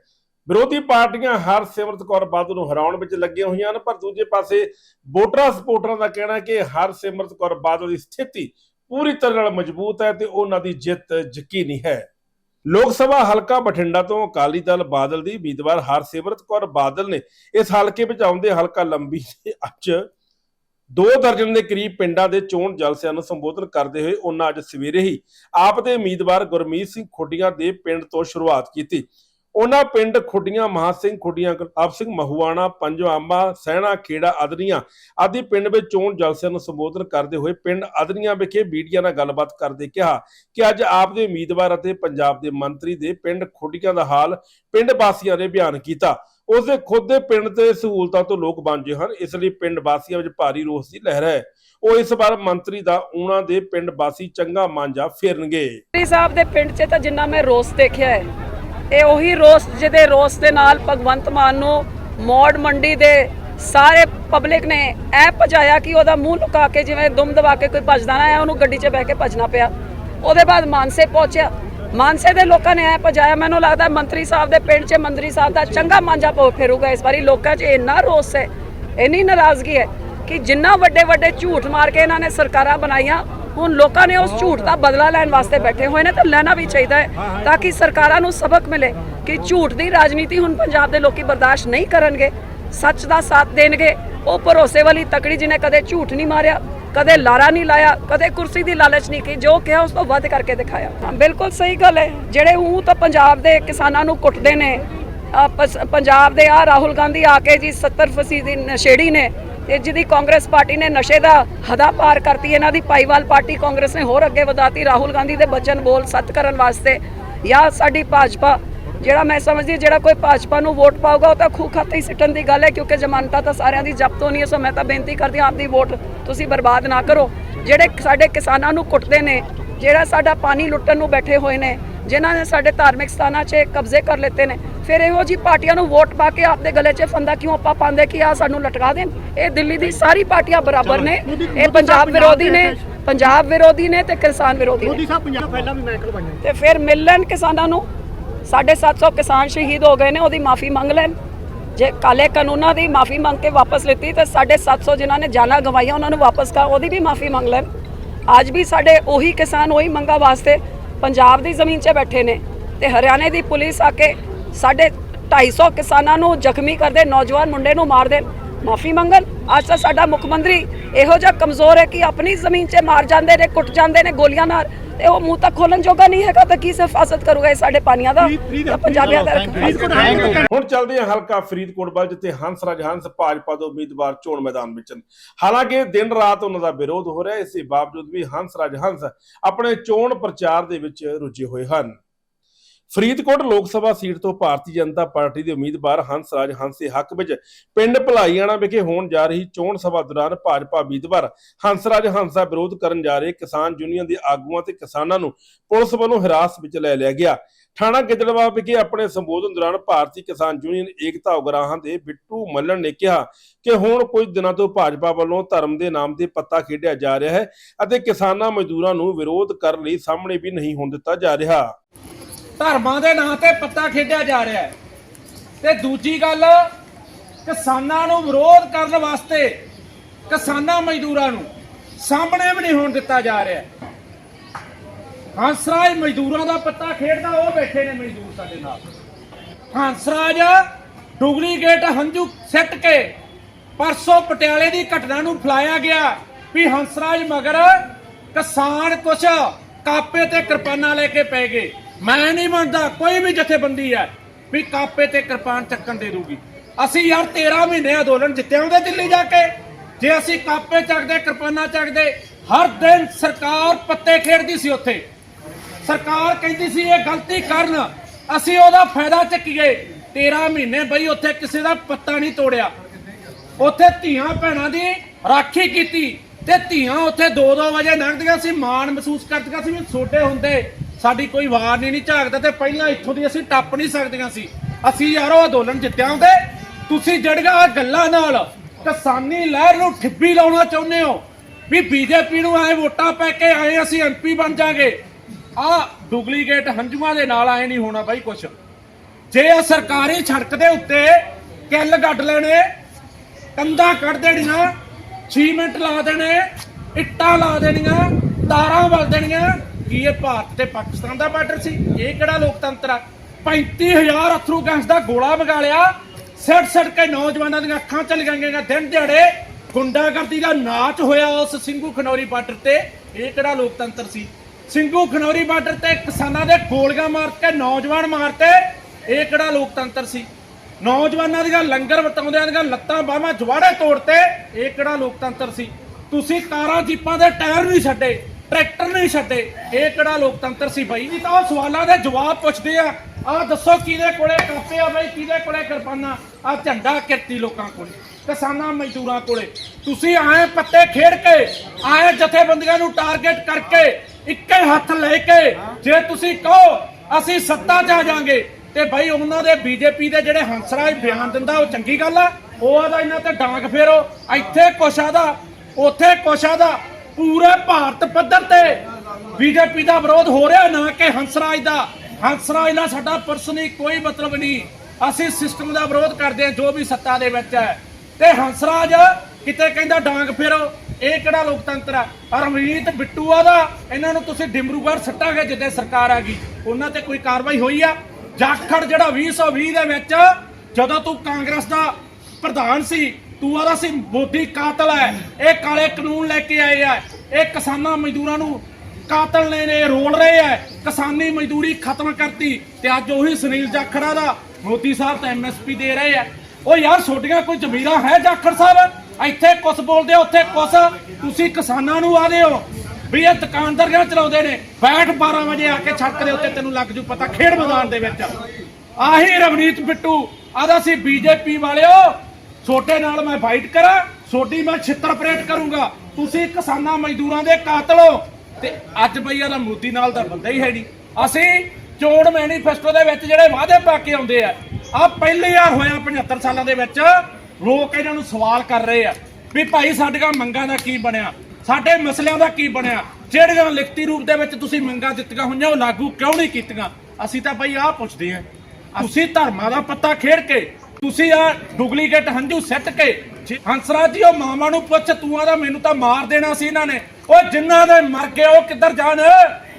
ਵਿਰੋਧੀ ਪਾਰਟੀਆਂ ਹਰਸਿਮਰਤ ਕੌਰ ਬਾਦਲ ਨੂੰ ਹਰਾਉਣ ਵਿੱਚ ਲੱਗੀਆਂ ਹੋਈਆਂ ਹਨ, ਪਰ ਦੂਜੇ ਪਾਸੇ ਵੋਟਰਾਂ ਸਪੋਰਟਰਾਂ ਦਾ ਕਹਿਣਾ ਹੈ ਕਿ ਹਰਸਿਮਰਤ ਕੌਰ ਬਾਦਲ ਦੀ ਸਥਿਤੀ ਪੂਰੀ ਤਰ੍ਹਾਂ ਨਾਲ ਮਜ਼ਬੂਤ ਹੈ ਤੇ ਉਹਨਾਂ ਦੀ ਜਿੱਤ ਯਕੀਨੀ ਹੈ। ਲੋਕ ਸਭਾ ਹਲਕਾ ਬਠਿੰਡਾ ਤੋਂ ਅਕਾਲੀ ਦਲ ਬਾਦਲ ਦੀ ਉਮੀਦਵਾਰ ਹਰਸਿਮਰਤ ਕੌਰ ਬਾਦਲ ਨੇ ਇਸ ਹਲਕੇ ਵਿੱਚ ਆਉਂਦੇ ਹਲਕਾ ਲੰਬੀ ਦੇ ਅੱਜ ਦੋ ਦਰਜਨ ਦੇ ਕਰੀਬ ਪਿੰਡਾਂ ਦੇ ਚੋਣ ਜਲਸਿਆਂ ਨੂੰ ਸੰਬੋਧਨ ਕਰਦੇ ਹੋਏ ਉਹਨਾਂ ਅੱਜ ਸਵੇਰੇ ਹੀ ਆਪ ਦੇ ਉਮੀਦਵਾਰ ਗੁਰਮੀਤ ਸਿੰਘ ਖੁੱਡੀਆਂ ਦੇ ਪਿੰਡ ਤੋਂ ਸ਼ੁਰੂਆਤ ਕੀਤੀ। ਉਹਨਾਂ ਪਿੰਡ ਖੁੱਡੀਆਂ, ਮਹਾ ਸਿੰਘ ਖੁੱਡੀਆਂ, ਗੁਰਤਾਪ ਸਿੰਘ ਮਹੂਆਣਾ ਪੰਜਵਾਮਾ ਸਹਿਣਾ ਖੇੜਾ, ਅਦਰੀਆਂ ਆਦਿ ਪਿੰਡ ਵਿੱਚ ਚੋਣ ਜਲਸਿਆਂ ਨੂੰ ਸੰਬੋਧਨ ਕਰਦੇ ਹੋਏ ਪਿੰਡ ਅਦਰੀਆਂ ਵਿਖੇ ਮੀਡੀਆ ਨਾਲ ਗੱਲਬਾਤ ਕਰਦੇ ਕਿਹਾ ਕਿ ਅੱਜ ਆਪ ਦੇ ਉਮੀਦਵਾਰ ਅਤੇ ਪੰਜਾਬ ਦੇ ਮੰਤਰੀ ਦੇ ਪਿੰਡ ਖੁੱਡੀਆਂ ਦਾ ਹਾਲ ਪਿੰਡ ਵਾਸੀਆਂ ਨੇ ਬਿਆਨ ਕੀਤਾ। ਉਸ ਦੇ ਖੁਦ ਦੇ ਪਿੰਡ ਤੇ ਸਹੂਲਤਾਂ ਤੋਂ ਲੋਕ ਵਾਂਝੇ ਹਨ, ਇਸ ਲਈ ਪਿੰਡ ਵਾਸੀਆਂ ਵਿੱਚ ਭਾਰੀ ਰੋਸ ਦੀ ਲਹਿਰ ਹੈ। ਉਹ ਇਸ ਵਾਰ ਮੰਤਰੀ ਦਾ, ਉਹਨਾਂ ਦੇ ਪਿੰਡ ਵਾਸੀ ਚੰਗਾ ਮਾਂਜਾ ਫੇਰਨਗੇ। ਮੰਤਰੀ ਸਾਹਿਬ ਦੇ ਪਿੰਡ 'ਚ ਤਾਂ ਜਿੰਨਾ ਮੈਂ ਰੋਸ ਦੇਖਿਆ ਹੈ ਇਹ ਉਹੀ ਰੋਸ ਜਿਹਦੇ ਰੋਸ ਦੇ ਨਾਲ ਭਗਵੰਤ ਮਾਨ ਨੂੰ ਮੌੜ ਮੰਡੀ ਦੇ ਸਾਰੇ ਪਬਲਿਕ ਨੇ ਐ ਭਜਾਇਆ ਕਿ ਉਹਦਾ ਮੂੰਹ ਲੁਕਾ ਕੇ ਜਿਵੇਂ ਦੁਮ ਦਬਾ ਕੇ ਕੋਈ ਭਜਦਾ ਨਾ ਹੈ ਉਹਨੂੰ ਗੱਡੀ 'ਚ ਬਹਿ ਕੇ ਭਜਣਾ ਪਿਆ। ਉਹਦੇ ਬਾਅਦ ਮਾਨਸੇ ਪਹੁੰਚਿਆ। ਮਾਨਸੇ ਦੇ ਲੋਕਾਂ ਨੇ ਐ ਭਜਾਇਆ। ਮੈਨੂੰ ਲੱਗਦਾ ਮੰਤਰੀ ਸਾਹਿਬ ਦੇ ਪਿੰਡ 'ਚ ਮੰਤਰੀ ਸਾਹਿਬ ਦਾ ਚੰਗਾ ਮਾਂਜਾ ਪੋ ਫੇਰੂਗਾ ਇਸ ਵਾਰੀ। ਲੋਕਾਂ 'ਚ ਇੰਨਾ ਰੋਸ ਹੈ, ਇੰਨੀ ਨਾਰਾਜ਼ਗੀ ਹੈ ਕਿ ਜਿੰਨਾ ਵੱਡੇ ਵੱਡੇ ਝੂਠ ਮਾਰ ਕੇ ਇਹਨਾਂ ਨੇ ਸਰਕਾਰਾਂ ਬਣਾਈਆਂ ਹੁਣ ਲੋਕਾਂ ਨੇ ਉਸ ਝੂਠ ਦਾ ਬਦਲਾ ਲੈਣ ਵਾਸਤੇ ਬੈਠੇ ਹੋਏ ਨੇ ਤੇ ਲੈਣਾ ਵੀ ਚਾਹੀਦਾ ਹੈ ਤਾਂ ਕਿ ਸਰਕਾਰਾਂ ਨੂੰ ਸਬਕ ਮਿਲੇ ਕਿ ਝੂਠ ਦੀ ਰਾਜਨੀਤੀ ਹੁਣ ਪੰਜਾਬ ਦੇ ਲੋਕੀ ਬਰਦਾਸ਼ਤ ਨਹੀਂ ਕਰਨਗੇ ਸੱਚ ਦਾ ਸਾਥ ਦੇਣਗੇ ਉਹ ਭਰੋਸੇ ਵਾਲੀ ਤਕੜੀ ਜਿਹਨੇ ਕਦੇ ਝੂਠ ਨਹੀਂ ਮਾਰਿਆ ਕਦੇ ਲਾਰਾ ਨਹੀਂ ਲਾਇਆ ਕਦੇ ਕੁਰਸੀ ਦੀ ਲਾਲਚ ਨਹੀਂ ਕੀ ਜੋ ਕਿਹਾ ਉਸ ਤੋਂ ਵੱਧ ਕਰਕੇ ਦਿਖਾਇਆ। ਹਾਂ, ਬਿਲਕੁਲ ਸਹੀ ਗੱਲ ਹੈ। ਜਿਹੜੇ ਉਹ ਤਾਂ ਪੰਜਾਬ ਦੇ ਕਿਸਾਨਾਂ ਨੂੰ ਕੁੱਟਦੇ ਨੇ ਪੰਜਾਬ ਦੇ ਆ ਰਾਹੁਲ ਗਾਂਧੀ ਆ ਕੇ ਜੀ 70% ਦੀ ਨਸ਼ੇੜੀ ਨੇ ਤੇ ਜਿਹਦੀ ਕਾਂਗਰਸ ਪਾਰਟੀ ਨੇ ਨਸ਼ੇ ਦਾ ਹਦਾ ਪਾਰ ਕਰਤੀ, ਇਹਨਾਂ ਦੀ ਪਾਈਵਾਲ ਪਾਰਟੀ ਕਾਂਗਰਸ ਨੇ ਹੋਰ ਅੱਗੇ ਵਧਾਤੀ, ਰਾਹੁਲ ਗਾਂਧੀ ਦੇ ਬਚਨ ਬੋਲ ਸੱਤ ਕਰਨ ਵਾਸਤੇ ਜਾਂ ਸਾਡੀ ਭਾਜਪਾ, ਜਿਹੜਾ ਮੈਂ ਸਮਝਦੀ ਜਿਹੜਾ ਕੋਈ ਭਾਜਪਾ ਨੂੰ ਵੋਟ ਪਾਊਗਾ, ਉਹ ਤਾਂ ਖੂਹ ਖਾਤੇ ਹੀ ਸਿੱਟਣ ਦੀ ਗੱਲ ਹੈ, ਕਿਉਂਕਿ ਜ਼ਮਾਨਤਾਂ ਤਾਂ ਸਾਰਿਆਂ ਦੀ ਜ਼ਬਤ ਹੋਣੀ ਹੈ, ਸੋ ਮੈਂ ਤਾਂ ਬੇਨਤੀ ਕਰਦੀ ਹਾਂ, ਆਪਦੀ ਵੋਟ ਤੁਸੀਂ ਬਰਬਾਦ ਨਾ ਕਰੋ। ਜਿਹੜੇ ਸਾਡੇ ਕਿਸਾਨਾਂ ਨੂੰ ਕੁੱਟਦੇ ਨੇ, ਜਿਹੜਾ ਸਾਡਾ ਪਾਣੀ ਲੁੱਟਣ ਨੂੰ ਬੈਠੇ ਹੋਏ ਨੇ, ਜਿਨ੍ਹਾਂ ਨੇ ਸਾਡੇ ਧਾਰਮਿਕ ਸਥਾਨਾਂ 'ਚ ਕਬਜ਼ੇ ਕਰ ਲਿੱਤੇ ਨੇ ਫਿਰ ਇਹੋ ਜੀ ਪਾਰਟੀਆਂ ਨੂੰ ਵੋਟ ਪਾ ਕੇ ਆਪਦੇ ਗਲੇ 'ਚ ਫੰਦਾ ਕਿਉਂ ਆਪਾਂ ਪਾਉਂਦੇ ਕਿ ਆ ਸਾਨੂੰ ਲਟਕਾ ਦੇਣ? ਇਹ ਦਿੱਲੀ ਦੀ ਸਾਰੀ ਪਾਰਟੀਆਂ ਬਰਾਬਰ ਨੇ। ਇਹ ਪੰਜਾਬ ਵਿਰੋਧੀ ਨੇ ਪੰਜਾਬ ਵਿਰੋਧੀ ਨੇ ਤੇ ਕਿਸਾਨ ਵਿਰੋਧੀ ਨੇ। ਸਾਹਿਬ ਪੰਜਾਬ ਪਹਿਲਾਂ ਵੀ ਮੈਂ ਕਰਵਾਈਆਂ ਤੇ ਫਿਰ ਮਿਲ ਲੈਣ ਕਿਸਾਨਾਂ ਨੂੰ। 750 ਕਿਸਾਨ ਸ਼ਹੀਦ ਹੋ ਗਏ ਨੇ ਉਹਦੀ ਮਾਫੀ ਮੰਗ ਲੈਣ। ਜੇ ਕਾਲੇ ਕਾਨੂੰਨਾਂ ਦੀ ਮਾਫੀ ਮੰਗ ਕੇ ਵਾਪਸ ਲਿੱਤੀ ਤੇ 750 ਜਿਨ੍ਹਾਂ ਨੇ ਜਾਨਾਂ ਗਵਾਈਆਂ ਉਹਨਾਂ ਨੂੰ ਵਾਪਸ ਕਰ ਉਹਦੀ ਵੀ ਮਾਫੀ ਮੰਗ ਲੈਣ। ਅੱਜ ਵੀ ਸਾਡੇ ਉਹੀ ਕਿਸਾਨ ਉਹੀ ਮੰਗਾ ਵਾਸਤੇ ਪੰਜਾਬ ਦੀ ਜ਼ਮੀਨ 'ਚ ਬੈਠੇ ਨੇ। ਤੇ ਹਰਿਆਣੇ ਦੀ ਪੁਲਿਸ ਆ ਕੇ ਸਾਡੇ 250 ਕਿਸਾਨਾਂ ਨੂੰ ਜ਼ਖਮੀ ਕਰਦੇ ਨੌਜਵਾਨ ਮੁੰਡੇ ਨੂੰ ਮਾਰ ਦੇਣ ਮਾਫੀ ਮੰਗਣ। ਅੱਜ ਤਾਂ ਸਾਡਾ ਮੁੱਖ ਮੰਤਰੀ ਇਹੋ ਜਿਹਾ ਕਮਜ਼ੋਰ ਹੈ ਕਿ ਆਪਣੀ ਜ਼ਮੀਨ 'ਚ ਮਾਰ ਜਾਂਦੇ ਨੇ ਕੁੱਟ ਜਾਂਦੇ ਨੇ ਗੋਲੀਆਂ ਨਾਲ ਤੇ ਉਹ ਮੂੰਹ ਤੱਕ ਖੋਲਣ ਜੋਗਾ ਨਹੀਂ ਹੈਗਾ ਤਾਂ ਕੀ ਹਿਫਾਜ਼ਤ ਕਰੂਗਾ ਇਹ ਸਾਡੇ ਪਾਣੀਆਂ ਦਾ? ਤਾਂ ਪੰਜਾਬੀਆਂ ਦਾ ਹੁਣ ਚੱਲਦੇ ਹਾਂ ਹਲਕਾ ਫਰੀਦਕੋਟ ਵੱਲ ਜਿੱਥੇ ਹੰਸ ਰਾਜ ਹੰਸ ਭਾਜਪਾ ਦੇ ਉਮੀਦਵਾਰ ਚੋਣ ਮੈਦਾਨ ਵਿੱਚ ਹਨ। ਹਾਲਾਂਕਿ ਦਿਨ ਰਾਤ ਉਹਨਾਂ ਦਾ ਵਿਰੋਧ ਹੋ ਰਿਹਾ ਹੈ ਇਸੇ ਬਾਵਜੂਦ ਵੀ ਹੰਸ ਰਾਜ ਹੰਸ ਆਪਣੇ ਚੋਣ ਪ੍ਰਚਾਰ ਦੇ ਵਿੱਚ ਰੁੱਝੇ ਹੋਏ ਹਨ। ਫਰੀਦਕੋਟ ਲੋਕ ਸਭਾ ਸੀਟ ਤੋਂ ਭਾਰਤੀ ਜਨਤਾ ਪਾਰਟੀ ਦੇ ਉਮੀਦਵਾਰ ਹੰਸ ਰਾਜ ਹੰਸ ਦੇ ਹੱਕ ਵਿੱਚ ਪਿੰਡ ਭਲਾਈਆਣਾ ਵਿਖੇ ਹੋਣ ਜਾ ਰਹੀ ਚੋਣ ਸਭਾ ਦੌਰਾਨ ਭਾਜਪਾ ਉਮੀਦਵਾਰ ਹੰਸ ਰਾਜ ਹੰਸ ਦਾ ਵਿਰੋਧ ਕਰਨ ਜਾ ਰਹੇ ਕਿਸਾਨ ਯੂਨੀਅਨ ਦੇ ਆਗੂਆਂ ਤੇ ਕਿਸਾਨਾਂ ਨੂੰ ਪੁਲਿਸ ਵੱਲੋਂ ਹਿਰਾਸਤ ਵਿੱਚ ਲੈ ਲਿਆ ਗਿਆ। ਥਾਣਾ ਗਿੱਦੜਵਾ ਵਿਖੇ ਆਪਣੇ ਸੰਬੋਧਨ ਦੌਰਾਨ ਭਾਰਤੀ ਕਿਸਾਨ ਯੂਨੀਅਨ ਏਕਤਾ ਉਗਰਾਹਾਂ ਦੇ ਬਿੱਟੂ ਮੱਲਣ ਨੇ ਕਿਹਾ ਕਿ ਹੁਣ ਕੁਝ ਦਿਨਾਂ ਤੋਂ ਭਾਜਪਾ ਵੱਲੋਂ ਧਰਮ ਦੇ ਨਾਮ ਤੇ ਪੱਤਾ ਖੇਡਿਆ ਜਾ ਰਿਹਾ ਹੈ ਅਤੇ ਕਿਸਾਨਾਂ ਮਜ਼ਦੂਰਾਂ ਨੂੰ ਵਿਰੋਧ ਕਰਨ ਲਈ ਸਾਹਮਣੇ ਵੀ ਨਹੀਂ ਹੋਣ ਦਿੱਤਾ ਜਾ ਰਿਹਾ। ਧਰਮਾਂ ਦੇ ਨਾਂ ਤੇ ਪੱਤਾ ਖੇਡਿਆ ਜਾ ਰਿਹਾ ਹੈ। ਤੇ ਦੂਜੀ ਗੱਲ, ਕਿਸਾਨਾਂ ਨੂੰ ਵਿਰੋਧ ਕਰਨ ਵਾਸਤੇ ਕਿਸਾਨਾਂ ਮਜ਼ਦੂਰਾਂ ਨੂੰ ਸਾਹਮਣੇ ਵੀ ਨਹੀਂ ਹੋਣ ਦਿੱਤਾ ਜਾ ਰਿਹਾ ਹੰਸਰਾਜ ਮਜ਼ਦੂਰਾਂ ਦਾ ਪੱਤਾ ਖੇਡਦਾ, ਉਹ ਬੈਠੇ ਨੇ ਮਜ਼ਦੂਰ ਸਾਡੇ ਨਾਲ। ਹੰਸਰਾਜ ਡੁਗਲੀਗੇਟ ਹੰਝੂ ਸਿੱਟ ਕੇ ਪਰਸੋਂ ਪਟਿਆਲੇ ਦੀ ਘਟਨਾ ਨੂੰ ਫਲਾਇਆ ਗਿਆ ਵੀ ਹੰਸਰਾਜ ਮਗਰ ਕਿਸਾਨ ਕੁਛ ਕਾਪੇ ਤੇ ਕਿਰਪਾਨਾਂ ਲੈ ਕੇ ਪੈ ਗਏ। ਮੈਂ ਨਹੀਂ ਮੰਨਦਾ, ਕੋਈ ਵੀ ਜਥੇਬੰਦੀ ਹੈ ਵੀ ਕਾਪੇ ਤੇ ਕਿਰਪਾਨ ਚੱਕਣ ਦੇ ਦੂਗੀ। ਅਸੀਂ ਯਾਰ 13 ਮਹੀਨੇ ਅੰਦੋਲਨ ਜਿੱਤੇ ਹੁੰਦੇ ਦਿੱਲੀ ਜਾ ਕੇ। ਜੇ ਅਸੀਂ ਕਾਪੇ ਚੱਕਦੇ, ਕਿਰਪਾਨਾਂ ਚੱਕਦੇ, ਹਰ ਦਿਨ ਸਰਕਾਰ ਪੱਤੇ ਖੇਡਦੀ ਸੀ ਉੱਥੇ। ਸਰਕਾਰ ਕਹਿੰਦੀ ਸੀ, ਇਹ ਗਲਤੀ ਕਰਨ। ਅਸੀਂ ਉਹਦਾ ਫਾਇਦਾ ਚੱਕੀਏ। 13 ਮਹੀਨੇ ਬਈ ਉੱਥੇ ਕਿਸੇ ਦਾ ਪੱਤਾ ਨਹੀਂ ਤੋੜਿਆ। ਉੱਥੇ ਧੀਆਂ ਭੈਣਾਂ ਦੀ ਰਾਖੀ ਕੀਤੀ ਤੇ ਧੀਆਂ ਉੱਥੇ 2-2 ਵਜੇ ਲੰਘਦੀਆਂ ਸੀ, ਮਾਣ ਮਹਿਸੂਸ ਕਰਦੀਆਂ ਸੀ ਵੀ ਛੋਟੇ ਹੁੰਦੇ। ਸਾਡੀ ਕੋਈ ਵਾਰ ਨਹੀਂ ਨਹੀਂ ਝਾਕਦਾ ਤੇ ਪਹਿਲਾਂ ਇੱਥੋਂ ਦੀ ਅਸੀਂ ਟੱਪ ਨਹੀਂ ਸਕਦੀਆਂ ਸੀ। ਅਸੀਂ ਯਾਰੋ ਅੰਦੋਲਨ ਜਿੱਤਿਆ ਹੁੰਦੇ ਤੁਸੀਂ ਜਿਹੜੀਆਂ ਗੱਲਾਂ ਨਾਲ ਕਿਸਾਨੀ ਲਹਿਰ ਨੂੰ ਠਿੱਬੀ ਲਾਉਣਾ ਚਾਹੁੰਦੇ ਹੋ, ਵੀ ਬੀਜੇਪੀ ਨੂੰ ਆਏ ਵੋਟਾਂ ਪੈ ਕੇ ਆਏ ਅਸੀਂ ਐਮਪੀ ਬਣ ਜਾਾਂਗੇ। ਆ ਡੁਪਲੀਕੇਟ ਹੰਝੂਆਂ ਦੇ ਨਾਲ ਆਏ ਨਹੀਂ ਹੋਣਾ ਬਾਈ ਕੁਛ। ਜੇ ਇਹ ਸਰਕਾਰੀ ਸੜਕ ਦੇ ਉੱਤੇ ਕਿੱਲ ਗੱਡ ਲੈਣੇ, ਕੰਧਾਂ ਕੱਢ ਦੇਣੀਆਂ, ਸੀਮੈਂਟ ਲਾ ਦੇਣੇ, ਇੱਟਾਂ ਲਾ ਦੇਣੀਆਂ, ਤਾਰਾਂ ਵਲ ਦੇਣੀਆਂ ਕੀ ਇਹ ਭਾਰਤ ਤੇ ਪਾਕਿਸਤਾਨ ਦਾ ਬਾਰਡਰ ਸੀ? ਇਹ ਕਿਹੜਾ ਲੋਕਤੰਤਰ ਆ? 35000 ਅਥਰੂ ਗੈਸ ਦਾ ਗੋਲਾ ਵਗਾ ਲਿਆ। ਸਿੱਟ ਸਿੱਟ ਕੇ ਨੌਜਵਾਨਾਂ ਦੀਆਂ ਅੱਖਾਂ ਚਲ ਗਈਆਂ ਦਿਨ ਦਿਹਾੜੇ ਗੁੰਡਾਗਰਦੀ ਦਾ ਨਾਚ ਹੋਇਆ ਉਸ ਸਿੰਘੂ ਖਨੌਰੀ ਬਾਰਡਰ ਤੇ। ਇਹ ਕਿਹੜਾ ਲੋਕਤੰਤਰ ਸੀ? ਸਿੰਘੂ ਖਨੌਰੀ ਬਾਰਡਰ ਤੇ ਕਿਸਾਨਾਂ ਦੇ ਗੋਲੀਆਂ ਮਾਰ ਕੇ, ਨੌਜਵਾਨ ਮਾਰਤੇ ਇਹ ਕਿਹੜਾ ਲੋਕਤੰਤਰ ਸੀ? ਨੌਜਵਾਨਾਂ ਦੀਆਂ ਲੰਗਰ ਵਟਾਉਂਦਿਆਂ ਦੀਆਂ ਲੱਤਾਂ ਬਾਹਾਂ ਜਵਾੜੇ ਤੋੜਤੇ ਇਹ ਕਿਹੜਾ ਲੋਕਤੰਤਰ ਸੀ? ਤੁਸੀਂ ਕਾਰਾਂ ਜੀਪਾਂ ਦੇ ਟਾਇਰ ਨਹੀਂ ਛੱਡੇ। ਟਰੈਕਟਰ ਨਹੀਂ ਛੱਡੇ। ਇਹ ਕਿਹੜਾ ਲੋਕਤੰਤਰ ਸੀ ਬਾਈ? ਜੀ ਤਾਂ ਉਹ ਸਵਾਲਾਂ ਦੇ ਜਵਾਬ ਪੁੱਛਦੇ ਆ। ਆਹ ਦੱਸੋ ਕਿਹਦੇ ਕੋਲੇ ਕਾਪੇ ਆ ਬਾਈ? ਕਿਹਦੇ ਕੋਲੇ ਕਿਰਪਾਨਾਂ? ਆ ਝੰਡਾ ਕਿਰਤੀ ਲੋਕਾਂ ਕੋਲੇ, ਕਿਸਾਨਾਂ ਮਜ਼ਦੂਰਾਂ ਕੋਲੇ। ਤੁਸੀਂ ਆਏ ਪੱਤੇ ਖੇਡ ਕੇ, ਆਏ ਜਥੇਬੰਦੀਆਂ ਨੂੰ ਟਾਰਗੇਟ ਕਰਕੇ, ਇੱਕੇ ਹੱਥ ਲੈ ਕੇ, ਜੇ ਤੁਸੀਂ ਕਹੋ, ਅਸੀਂ ਸੱਤਾ 'ਚ ਆ ਜਾਾਂਗੇ। ਤੇ ਭਾਈ ਉਹਨਾਂ ਦੇ ਬੀਜੇਪੀ ਦੇ ਜਿਹੜੇ ਹੰਸਰਾਜ ਬਿਆਨ ਦਿੰਦਾ, ਉਹ ਚੰਗੀ ਗੱਲ ਆ। ਉਹ ਆਦਾ ਇਹਨਾਂ ਤੇ ਡਾਂਗ ਫੇਰੋ। ਇੱਥੇ ਕੁਛ ਆਦਾ, ਉੱਥੇ ਕੁਛ ਆਦਾ। ਪੂਰੇ ਭਾਰਤ ਪੱਧਰ ਤੇ ਬੀਜੇਪੀ ਦਾ ਵਿਰੋਧ ਹੋ ਰਿਹਾ ਨਾ ਕਿ ਹੰਸਰਾਜ ਦਾ। ਹੰਸਰਾਜ ਨਾਲ ਸਾਡਾ ਪਰਸਨਲੀ ਕੋਈ ਮਤਲਬ ਨਹੀਂ। ਅਸੀਂ ਸਿਸਟਮ ਦਾ ਵਿਰੋਧ ਕਰਦੇ ਹਾਂ, ਜੋ ਵੀ ਸੱਤਾ ਦੇ ਵਿੱਚ ਹੈ। ਤੇ ਹੰਸਰਾਜ ਕਿਤੇ ਕਹਿੰਦਾ ਡਾਂਗ ਫੇਰੋ, ਇਹ ਕਿਹੜਾ ਲੋਕਤੰਤਰ ਆ ਰਮਨੀਤ ਬਿੱਟੂਆ ਦਾ, ਇਹਨਾਂ ਨੂੰ ਤੁਸੀਂ ਡਿਮਰੂਗੜ੍ਹ ਸੱਟਾਂਗੇ ਜਿੱਦੇ ਸਰਕਾਰ ਆ ਗਈ ਉਹਨਾਂ ਤੇ ਕੋਈ ਕਾਰਵਾਈ ਹੋਈ ਆ? ਜਾਖੜ ਜਿਹੜਾ 2020 ਦੇ ਵਿੱਚ, ਜਦੋਂ ਤੂੰ ਕਾਂਗਰਸ ਦਾ ਪ੍ਰਧਾਨ ਸੀ ਤੂੰ ਆਦਾ ਸੀ ਮੋਦੀ ਕਾਤਲ ਹੈ। ਇਹ ਕਾਲੇ ਕਾਨੂੰਨ ਲੈ ਕੇ ਆਏ ਆ। ਇਹ ਕਿਸਾਨਾਂ ਮਜ਼ਦੂਰਾਂ ਨੂੰ ਕਾਤਲ ਨੇ ਨੇ ਰੋਲ ਰਹੇ ਆ। ਕਿਸਾਨੀ ਮਜ਼ਦੂਰੀ ਖਤਮ ਕਰਤੀ ਤੇ ਅੱਜ ਉਹੀ ਸੁਨੀਲ ਜਾਖੜਾ ਦਾ ਮੋਦੀ ਸਾਹਿਬ ਤਾਂ ਐਮਐਸਪੀ ਦੇ ਰਹੇ ਆ। ਉਹ ਯਾਰ ਛੋਟੀਆਂ ਕੋਈ ਜ਼ਮੀਰਾਂ ਹੈ ਜਾਖੜ ਸਾਹਿਬ? ਇੱਥੇ ਕੁਛ ਬੋਲਦੇ ਹੋ ਉੱਥੇ ਕੁਛ। ਤੁਸੀਂ ਕਿਸਾਨਾਂ ਨੂੰ ਆਦੇ ਹੋ। ਵੀ ਇਹ ਦੁਕਾਨਦਾਰ ਦੁਕਾਨਦਾਰੀਆਂ ਚਲਾਉਂਦੇ ਨੇ? ਬੈਠ 12 ਵਜੇ ਆ ਕੇ ਛੱਕ ਦੇ ਉੱਤੇ ਤੈਨੂੰ ਲੱਗ ਜੂ ਪਤਾ, ਖੇਡ ਮੈਦਾਨ ਦੇ ਵਿੱਚ। ਆਹੀ ਰਵਨੀਤ ਬਿੱਟੂ ਆਦਾ ਸੀ ਬੀਜੇਪੀ ਵਾਲਿਓ। ਛੋਟੇ ਨਾਲ ਮੈਂ ਫਾਈਟ ਕਰਾਂ, ਛੋਟੀ ਮੈਂ ਛਿੱਤਰ ਪ੍ਰੇਟ ਕਰੂੰਗਾ। ਤੁਸੀਂ ਕਿਸਾਨਾਂ ਮਜ਼ਦੂਰਾਂ ਦੇ ਕਾਤਲ ਹੋ। ਤੇ ਅੱਜ ਬਈ ਇਹਦਾ ਮੋਦੀ ਨਾਲ ਦਾ ਬੰਦਾ ਹੀ ਹੈ ਨਹੀਂ। ਅਸੀਂ ਚੋਣ ਮੈਨੀਫੈਸਟੋ ਦੇ ਵਿੱਚ ਜਿਹੜੇ ਵਾਅਦੇ ਪਾ ਕੇ ਆਉਂਦੇ ਆ ਆ ਪਹਿਲੀ ਵਾਰ ਹੋਇਆ 75 ਸਾਲਾਂ ਦੇ ਵਿੱਚ। ਲੋਕ ਇਹਨਾਂ ਨੂੰ ਸਵਾਲ ਕਰ ਰਹੇ ਆ ਵੀ ਭਾਈ ਸਾਡੀਆਂ ਮੰਗਾਂ ਦਾ ਕੀ ਬਣਿਆ? ਸਾਡੇ ਮਸਲਿਆਂ ਦਾ ਕੀ ਬਣਿਆ? ਜਿਹੜੀਆਂ ਲਿਖਤੀ ਰੂਪ ਦੇ ਵਿੱਚ ਤੁਸੀਂ ਮੰਗਾਂ ਦਿੱਤੀਆਂ ਹੋਈਆਂ, ਉਹ ਲਾਗੂ ਕਿਉਂ ਨਹੀਂ ਕੀਤੀਆਂ? ਅਸੀਂ ਤਾਂ ਭਾਈ ਆਹ ਪੁੱਛਦੇ ਆਂ। ਤੁਸੀਂ ਧਰਮਾਂ ਦਾ ਪੱਤਾ ਖੇਡ ਕੇ ਤੁਸੀਂ ਆ ਡੁਪਲੀਕੇਟ ਹੰਝੂ ਸੱਟ ਕੇ ਹੰਸਰਾਜ ਜੀ, ਉਹ ਮਾਮਾ ਨੂੰ ਪੁੱਛ, ਤੂੰ ਆਦਾ ਮੈਨੂੰ ਤਾਂ ਮਾਰ ਦੇਣਾ ਸੀ ਇਹਨਾਂ ਨੇ। ਉਹ ਜਿਨ੍ਹਾਂ ਦੇ ਮਰ ਗਏ, ਉਹ ਕਿੱਧਰ ਜਾਣ?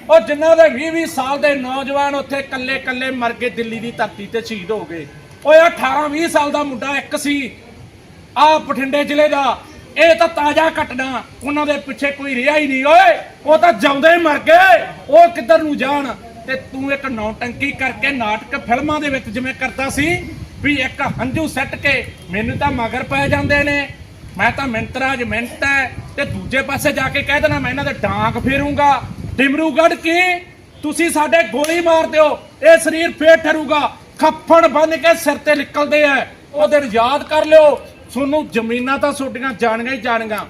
ਉਹ ਜਿਨ੍ਹਾਂ ਦੇ 20 20 ਸਾਲ ਦੇ ਨੌਜਵਾਨ ਉੱਥੇ ਕੱਲੇ ਕੱਲੇ ਮਰ ਗਏ, ਦਿੱਲੀ ਦੀ ਧਰਤੀ ਤੇ ਸ਼ਹੀਦ ਹੋ ਗਏ। ਓਏ 18 20 ਸਾਲ ਦਾ ਮੁੰਡਾ ਇੱਕ ਸੀ, ਆ ਬਠਿੰਡੇ ਜ਼ਿਲ੍ਹੇ ਦਾ। ਇਹ ਤਾਂ ਤਾਜ਼ਾ ਘਟਨਾ, ਉਹਨਾਂ ਦੇ ਪਿੱਛੇ ਕੋਈ ਰਿਹਾ ਹੀ ਨਹੀਂ, ਓਏ। ਉਹ ਤਾਂ ਜਾਉਂਦੇ ਹੀ ਮਰ ਗਏ। ਉਹ ਕਿੱਧਰ ਨੂੰ ਜਾਣ? ਤੇ ਤੂੰ ਇੱਕ ਨੌਟੰਕੀ ਕਰਕੇ ਨਾਟਕ ਫਿਲਮਾਂ ਦੇ ਵਿੱਚ ਜਿਵੇਂ ਕਰਦਾ ਸੀ ਵੀ ਇੱਕ ਹੰਝੂ ਸੱਟ ਕੇ ਮੈਨੂੰ ਤਾਂ ਮਗਰ ਪੈ ਜਾਂਦੇ ਨੇ। ਮੈਂ ਤਾਂ ਮਿੰਤਰਾਜ ਮਿੰਟ ਹੈ ਤੇ ਦੂਜੇ ਪਾਸੇ ਜਾ ਕੇ ਕਹਿ ਦੇਣਾ, ਮੈਂ ਇਹਨਾਂ ਦੇ ਡਾਂਗ ਫੇਰੂੰਗਾ। ਡਿਮਰੂਗੜ੍ਹ ਕੀ? ਤੁਸੀਂ ਸਾਡੇ ਗੋਲੀ ਮਾਰ ਦਿਓ, ਇਹ ਸਰੀਰ ਫੇਰ ਠਰੂਗਾ। ਖੱਫੜ ਬੰਨ ਕੇ ਸਿਰ ਤੇ ਨਿਕਲਦੇ ਆ। ਉਹ ਦਿਨ ਯਾਦ ਕਰ ਲਿਓ, ਤੁਹਾਨੂੰ ਜ਼ਮੀਨਾਂ ਤਾਂ ਤੁਹਾਡੀਆਂ ਜਾਣੀਆਂ ਹੀ ਜਾਣੀਆਂ।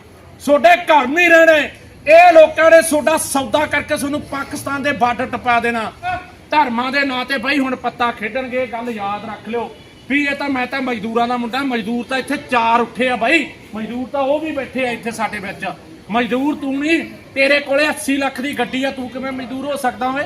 ਤੁਹਾਡੇ ਘਰ ਨਹੀਂ ਰਹਿਣੇ। ਇਹ ਲੋਕਾਂ ਨੇ ਤੁਹਾਡਾ ਸੌਦਾ ਕਰਕੇ ਤੁਹਾਨੂੰ ਪਾਕਿਸਤਾਨ ਦੇ ਬਾਰਡਰ ਟਪਾ ਦੇਣਾ। ਧਰਮਾਂ ਦੇ ਨਾਂ ਤੇ ਬਈ ਹੁਣ ਪੱਤਾ ਖੇਡਣਗੇ, ਇਹ ਗੱਲ ਯਾਦ ਰੱਖ ਲਿਓ। ਵੀ ਇਹ ਤਾਂ ਮੈਂ ਤਾਂ ਮਜ਼ਦੂਰਾਂ ਦਾ ਮੁੰਡਾ, ਮਜ਼ਦੂਰ ਤਾਂ ਇੱਥੇ ਚਾਰ ਉੱਠੇ ਆ ਬਾਈ। ਮਜ਼ਦੂਰ ਤਾਂ ਉਹ ਵੀ ਬੈਠੇ ਆ ਇੱਥੇ ਸਾਡੇ ਵਿੱਚ। ਮਜ਼ਦੂਰ ਤੂੰ ਨਹੀਂ, ਤੇਰੇ ਕੋਲੇ 80 ਲੱਖ ਦੀ ਗੱਡੀ ਆ, ਤੂੰ ਕਿਵੇਂ ਮਜ਼ਦੂਰ ਹੋ ਸਕਦਾ ਓਏ?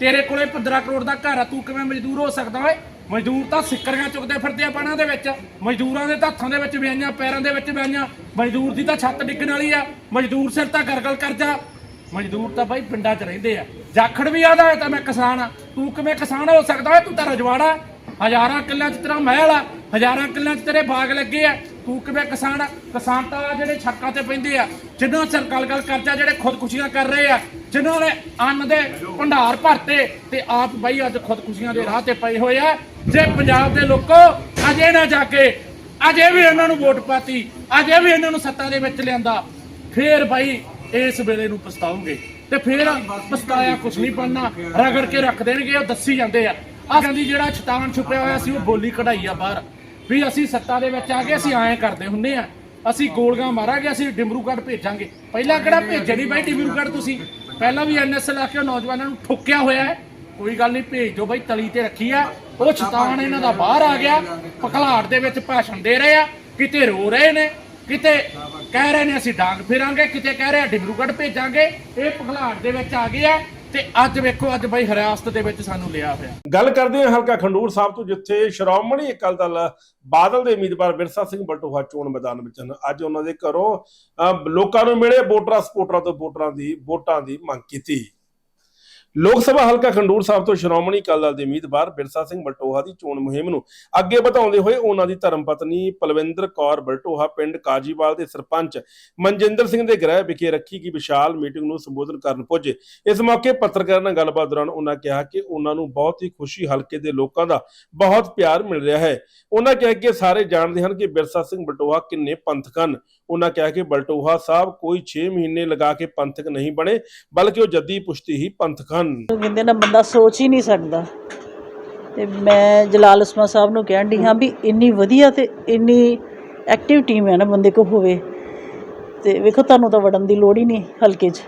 ਤੇਰੇ ਕੋਲੇ 15 ਕਰੋੜ ਦਾ ਘਰ ਆ, ਤੂੰ ਕਿਵੇਂ ਮਜ਼ਦੂਰ ਹੋ ਸਕਦਾ ਓਏ? ਮਜ਼ਦੂਰ ਤਾਂ ਸਿੱਕਰੀਆਂ ਚੁੱਕਦੇ ਫਿਰਦੇ ਆ ਪਾਣਾ ਦੇ ਵਿੱਚ। ਮਜ਼ਦੂਰਾਂ ਦੇ ਹੱਥਾਂ ਦੇ ਵਿੱਚ ਵਿਆਈਆਂ ਪੈਰਾਂ ਦੇ ਵਿੱਚ ਵਿਆਈਆਂ ਮਜ਼ਦੂਰ ਦੀ ਤਾਂ ਛੱਤ ਡਿੱਗਣ ਵਾਲੀ ਆ। ਮਜ਼ਦੂਰ ਸਿਰ ਤਾਂ ਗਰਗਲ ਕਰ ਜਾ। ਮਜ਼ਦੂਰ ਤਾਂ ਬਾਈ ਪਿੰਡਾਂ 'ਚ ਰਹਿੰਦੇ ਆ। ਜਾਖੜ ਵੀ ਆਦਾ ਹੈ ਤਾਂ ਮੈਂ ਕਿਸਾਨ ਆ। ਤੂੰ ਕਿਵੇਂ ਕਿਸਾਨ ਹੋ ਸਕਦਾ ਓਏ? ਤੂੰ ਤਾਂ ਰਜਵਾੜਾ। ਹਜ਼ਾਰਾਂ ਕਿੱਲਿਆਂ 'ਚ ਤੇਰਾ ਮਹਿਲ ਆ, ਹਜ਼ਾਰਾਂ ਕਿੱਲਿਆਂ 'ਚ ਤੇਰੇ ਬਾਗ ਲੱਗੇ ਆ। ਤੂੰ ਕਿਵੇਂ ਕਿਸਾਨ ਕਿਸਾਨ ਤਾਂ ਜਿਹੜੇ ਛੱਕਾਂ ਤੇ ਪੈਂਦੇ ਆ, ਜਿਨ੍ਹਾਂ ਸਿਰ ਗਲ ਗਲ ਕਰਜਾ ਜਿਹੜੇ ਖੁਦਕੁਸ਼ੀਆਂ ਕਰ ਰਹੇ ਆ, ਜਿਨ੍ਹਾਂ ਨੇ ਅੰਨ ਦੇ ਭੰਡਾਰ ਭਰਤੇ ਤੇ ਆਪ ਬਾਈ ਅੱਜ ਖੁਦਕੁਸ਼ੀਆਂ ਦੇ ਰਾਹ ਤੇ ਪਏ ਹੋਏ ਆ। ਜੇ ਪੰਜਾਬ ਦੇ ਲੋਕੋ ਅਜੇ ਨਾ ਜਾ ਕੇ ਅਜੇ ਵੀ ਇਹਨਾਂ ਨੂੰ ਵੋਟ ਪਾਤੀ, ਅਜੇ ਵੀ ਇਹਨਾਂ ਨੂੰ ਸੱਤਾ ਦੇ ਵਿੱਚ ਲਿਆਂਦਾ, ਫੇਰ ਬਾਈ ਇਸ ਵੇਲੇ ਨੂੰ ਪਛਤਾਓਗੇ। ਤੇ ਫੇਰ ਪਛਤਾਇਆ ਕੁਛ ਨਹੀਂ ਬਣਨਾ, ਰਗੜ ਕੇ ਰੱਖ ਦੇਣਗੇ, ਉਹ ਦੱਸੀ ਜਾਂਦੇ ਆ। ਆ ਕਹਿੰਦੀ ਜਿਹੜਾ ਛਤਾਨ ਛੁਪਿਆ ਹੋਇਆ ਸੀ, ਉਹ ਬੋਲੀ ਕਢਾਈ ਆ ਬਾਹਰ। ਵੀ ਅਸੀਂ ਸੱਤਾ ਦੇ ਵਿੱਚ ਆ ਕੇ ਅਸੀਂ ਐਂ ਕਰਦੇ ਹੁੰਨੇ ਆ। ਅਸੀਂ ਗੋਲੀਆਂ ਮਾਰਾਂਗੇ, ਅਸੀਂ ਡਿਮਰੂਗੜ੍ਹ ਭੇਜਾਂਗੇ। ਪਹਿਲਾਂ ਕਿਹੜਾ ਭੇਜੇ ਨਹੀਂ ਬਾਈ ਡਿਮਰੂਗੜ੍ਹ ਤੁਸੀਂ? ਪਹਿਲਾਂ ਵੀ ਐਨਐਸ ਲਾ ਕੇ ਨੌਜਵਾਨਾਂ ਨੂੰ ਠੋਕਿਆ ਹੋਇਆ ਹੈ। ਕੋਈ ਗੱਲ ਨਹੀਂ, ਭੇਜ ਦਿਓ ਬਾਈ, ਤਲੀ ਤੇ ਰੱਖੀ ਆ। ਉਹ ਛਤਾਨ ਇਹਨਾਂ ਦਾ ਬਾਹਰ ਆ ਗਿਆ। ਪਖਲਾੜ ਦੇ ਵਿੱਚ ਭਾਸ਼ਣ ਦੇ ਰਹੇ ਆ। ਕਿਤੇ ਰੋ ਰਹੇ ਨੇ, ਕਿਤੇ ਕਹਿ ਰਹੇ ਨੇ ਅਸੀਂ ਡਾਂਗ ਫਿਰਾਂਗੇ, ਕਿਤੇ ਕਹਿ ਰਹੇ ਆ ਡਿਬਰੂਗੜ੍ਹ ਭੇਜਾਂਗੇ। ਇਹ ਪਖਲਾੜ ਦੇ ਵਿੱਚ ਆ ਗਏ ਆ। ਤੇ ਅੱਜ ਵੇਖੋ ਅੱਜ ਬਾਈ ਹਰਾਸਤ ਦੇ ਵਿੱਚ ਸਾਨੂੰ ਲਿਆ ਹੋਇਆ। ਗੱਲ ਕਰਦੇ ਹਾਂ ਹਲਕਾ ਖੰਡੂਰ ਸਾਹਿਬ ਤੋਂ ਜਿੱਥੇ ਸ਼੍ਰੋਮਣੀ ਅਕਾਲੀ ਦਲ ਬਾਦਲ ਦੇ ਉਮੀਦਵਾਰ ਵਿਰਸਾ ਸਿੰਘ ਬਲਟੋਹਾ ਚੋਣ ਮੈਦਾਨ ਵਿੱਚ ਹਨ। ਅੱਜ ਉਹਨਾਂ ਦੇ ਘਰੋਂ ਅਹ, ਲੋਕਾਂ ਨੂੰ ਮਿਲੇ ਵੋਟਰਾਂ ਸਪੋਰਟਰਾਂ ਤੋਂ ਵੋਟਰਾਂ ਦੀ ਵੋਟਾਂ ਦੀ ਮੰਗ ਕੀਤੀ। ਲੋਕ ਸਭਾ ਹਲਕਾ ਖੰਡੂਰ ਸਾਹਿਬ ਤੋਂ ਸ਼੍ਰੋਮਣੀ ਅਕਾਲੀ ਦਲ ਦੇ ਉਮੀਦਵਾਰ ਬਿਰਸਾ ਸਿੰਘ ਬਲਟੋਹਾ ਦੀ ਚੋਣ ਮੁਹਿੰਮ ਨੂੰ ਅੱਗੇ ਵਧਾਉਂਦੇ ਹੋਏ ਉਹਨਾਂ ਦੀ ਧਰਮ ਪਤਨੀ ਪਲਵਿੰਦਰ ਕੌਰ ਬਲਟੋਹਾ, ਪਿੰਡ ਕਾਜੀਵਾਲ ਦੇ ਸਰਪੰਚ ਮਨਜਿੰਦਰ ਸਿੰਘ ਦੇ ਗ੍ਰਹਿ ਵਿਖੇ ਰੱਖੀ ਗਈ ਵਿਸ਼ਾਲ ਮੀਟਿੰਗ ਨੂੰ ਸੰਬੋਧਨ ਕਰਨ ਪੁੱਜੇ। ਇਸ ਮੌਕੇ ਪੱਤਰਕਾਰਾਂ ਨਾਲ ਗੱਲਬਾਤ ਦੌਰਾਨ ਉਹਨਾਂ ਕਿਹਾ ਕਿ ਉਹਨਾਂ ਨੂੰ ਬਹੁਤ ਹੀ ਖੁਸ਼ੀ, ਹਲਕੇ ਦੇ ਲੋਕਾਂ ਦਾ ਬਹੁਤ ਪਿਆਰ ਮਿਲ ਰਿਹਾ ਹੈ। ਉਹਨਾਂ ਕਿਹਾ ਕਿ ਸਾਰੇ ਜਾਣਦੇ ਹਨ ਕਿ ਬਿਰਸਾ ਸਿੰਘ ਬਲਟੋਹਾ ਕਿੰਨੇ ਪੰਥਕ ਹਨ। ਉਹਨਾਂ ਕਿਹਾ ਕਿ ਬਲਟੋਹਾ ਸਾਹਿਬ ਕੋਈ 6 ਮਹੀਨੇ ਲਗਾ ਕੇ ਪੰਥਕ ਨਹੀਂ ਬਣੇ, ਬਲਕਿ ਉਹ ਜੱਦੀ ਪੁਸ਼ਤੀ ਹੀ ਪੰਥਕ ਹਨ। ਕਹਿੰਦੇ ਨਾ ਬੰਦਾ ਸੋਚ ਹੀ ਨਹੀਂ ਸਕਦਾ। ਤੇ ਮੈਂ ਜਲਾਲ ਉਸਮਾ ਸਾਹਿਬ ਨੂੰ ਕਹਿਣ ਦੀ ਹਾਂ ਵੀ ਇੰਨੀ ਵਧੀਆ ਤੇ ਇੰਨੀ ਐਕਟਿਵ ਟੀਮ ਹੈ ਨਾ ਬੰਦੇ ਕੋ ਹੋਵੇ। ਤੇ ਵੇਖੋ ਤੁਹਾਨੂੰ ਤਾਂ ਵੜਨ ਦੀ ਲੋੜ ਹੀ ਨਹੀਂ ਹਲਕੇ 'ਚ।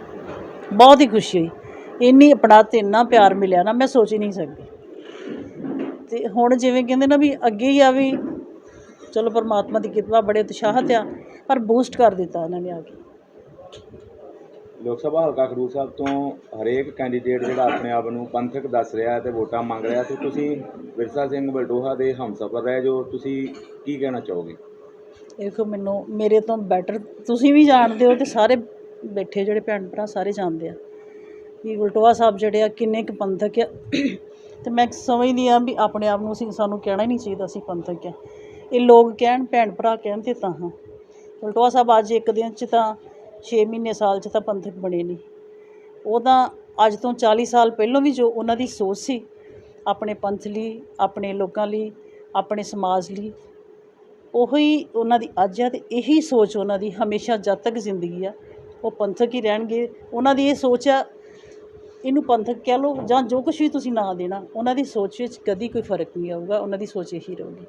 ਬਹੁਤ ਹੀ ਖੁਸ਼ੀ ਹੋਈ। ਇੰਨੀ ਆਪਣਾ ਤੇ ਇੰਨਾ ਪਿਆਰ ਮਿਲਿਆ ਨਾ, ਮੈਂ ਸੋਚ ਹੀ ਨਹੀਂ ਸਕਦੀ। ਤੇ ਹੁਣ ਜਿਵੇਂ ਕਹਿੰਦੇ ਨਾ ਵੀ ਅੱਗੇ ਹੀ ਆ ਵੀ ਚਲੋ ਪਰਮਾਤਮਾ ਦੀ ਕਿਰਪਾ, ਬੜੇ ਉਤਸ਼ਾਹਤ ਆ, ਪਰ ਬੂਸਟ ਕਰ ਦਿੱਤਾ ਇਹਨਾਂ ਨੇ ਆ ਕੇ। ਲੋਕ ਸਭਾ ਹਲਕਾ ਖਡੂਰ ਸਾਹਿਬ ਤੋਂ ਹਰੇਕ ਕੈਂਡੀਡੇਟ ਜਿਹੜਾ ਆਪਣੇ ਆਪ ਨੂੰ ਪੰਥਕ ਦੱਸ ਰਿਹਾ ਹੈ ਤੇ ਵੋਟਾਂ ਮੰਗ ਰਿਹਾ ਤੇ ਤੁਸੀਂ ਵਿਰਸਾ ਸਿੰਘ ਬਲਟੋਹਾ ਦੇ ਹਮਸਫਰ ਰਹੇ ਜੋ ਤੁਸੀਂ ਕੀ ਕਹਿਣਾ ਚਾਹੋਗੇ? ਦੇਖੋ, ਮੈਨੂੰ, ਮੇਰੇ ਤੋਂ ਬੈਟਰ ਤੁਸੀਂ ਵੀ ਜਾਣਦੇ ਹੋ ਤੇ ਸਾਰੇ ਬੈਠੇ ਜਿਹੜੇ ਭੈਣ ਭਰਾ ਸਾਰੇ ਜਾਣਦੇ ਆ ਵੀ ਬਲਟੋਆ ਸਾਹਿਬ ਜਿਹੜੇ ਆ ਕਿੰਨੇ ਕੁ ਪੰਥਕ ਆ। ਤੇ ਮੈਂ ਸਮਝਦੀ ਆ ਵੀ ਆਪਣੇ ਆਪ ਨੂੰ ਅਸੀਂ, ਸਾਨੂੰ ਕਹਿਣਾ ਹੀ ਨਹੀਂ ਚਾਹੀਦਾ ਅਸੀਂ ਪੰਥਕ ਆ। ਇਹ ਲੋਕ ਕਹਿਣ, ਭੈਣ ਭਰਾ ਕਹਿਣ ਤੇ ਤਾਂ ਹਾਂ। ਬਲਟੋਆ ਸਾਹਿਬ ਅੱਜ ਇੱਕ ਦਿਨ ਚ ਤਾਂ 6 ਮਹੀਨੇ ਸਾਲ ਚ ਤਾਂ ਪੰਥਕ ਬਣੇ ਨਹੀਂ ਉਹ ਤਾਂ ਅੱਜ ਤੋਂ 40 ਸਾਲ ਪਹਿਲਾਂ ਵੀ ਜੋ ਉਹਨਾਂ ਦੀ ਸੋਚ ਸੀ, ਆਪਣੇ ਪੰਥ ਲਈ, ਆਪਣੇ ਲੋਕਾਂ ਲਈ, ਆਪਣੇ ਸਮਾਜ ਲਈ, ਉਹੀ ਉਹਨਾਂ ਦੀ ਅੱਜ ਆ ਤੇ ਇਹੀ ਸੋਚ ਉਹਨਾਂ ਦੀ ਹਮੇਸ਼ਾ ਜਦ ਤੱਕ ਜ਼ਿੰਦਗੀ ਆ, ਉਹ ਪੰਥਕ ਹੀ ਰਹਿਣਗੇ। ਉਹਨਾਂ ਦੀ ਇਹ ਸੋਚ ਆ, ਇਹਨੂੰ ਪੰਥਕ ਕਹਿ ਲਓ ਜਾਂ ਜੋ ਕੁਝ ਵੀ ਤੁਸੀਂ ਨਾਂ ਦੇਣਾ, ਉਹਨਾਂ ਦੀ ਸੋਚ ਵਿੱਚ ਕਦੀ ਕੋਈ ਫ਼ਰਕ ਨਹੀਂ ਆਊਗਾ, ਉਹਨਾਂ ਦੀ ਸੋਚ ਇਹੀ ਰਹੂਗੀ।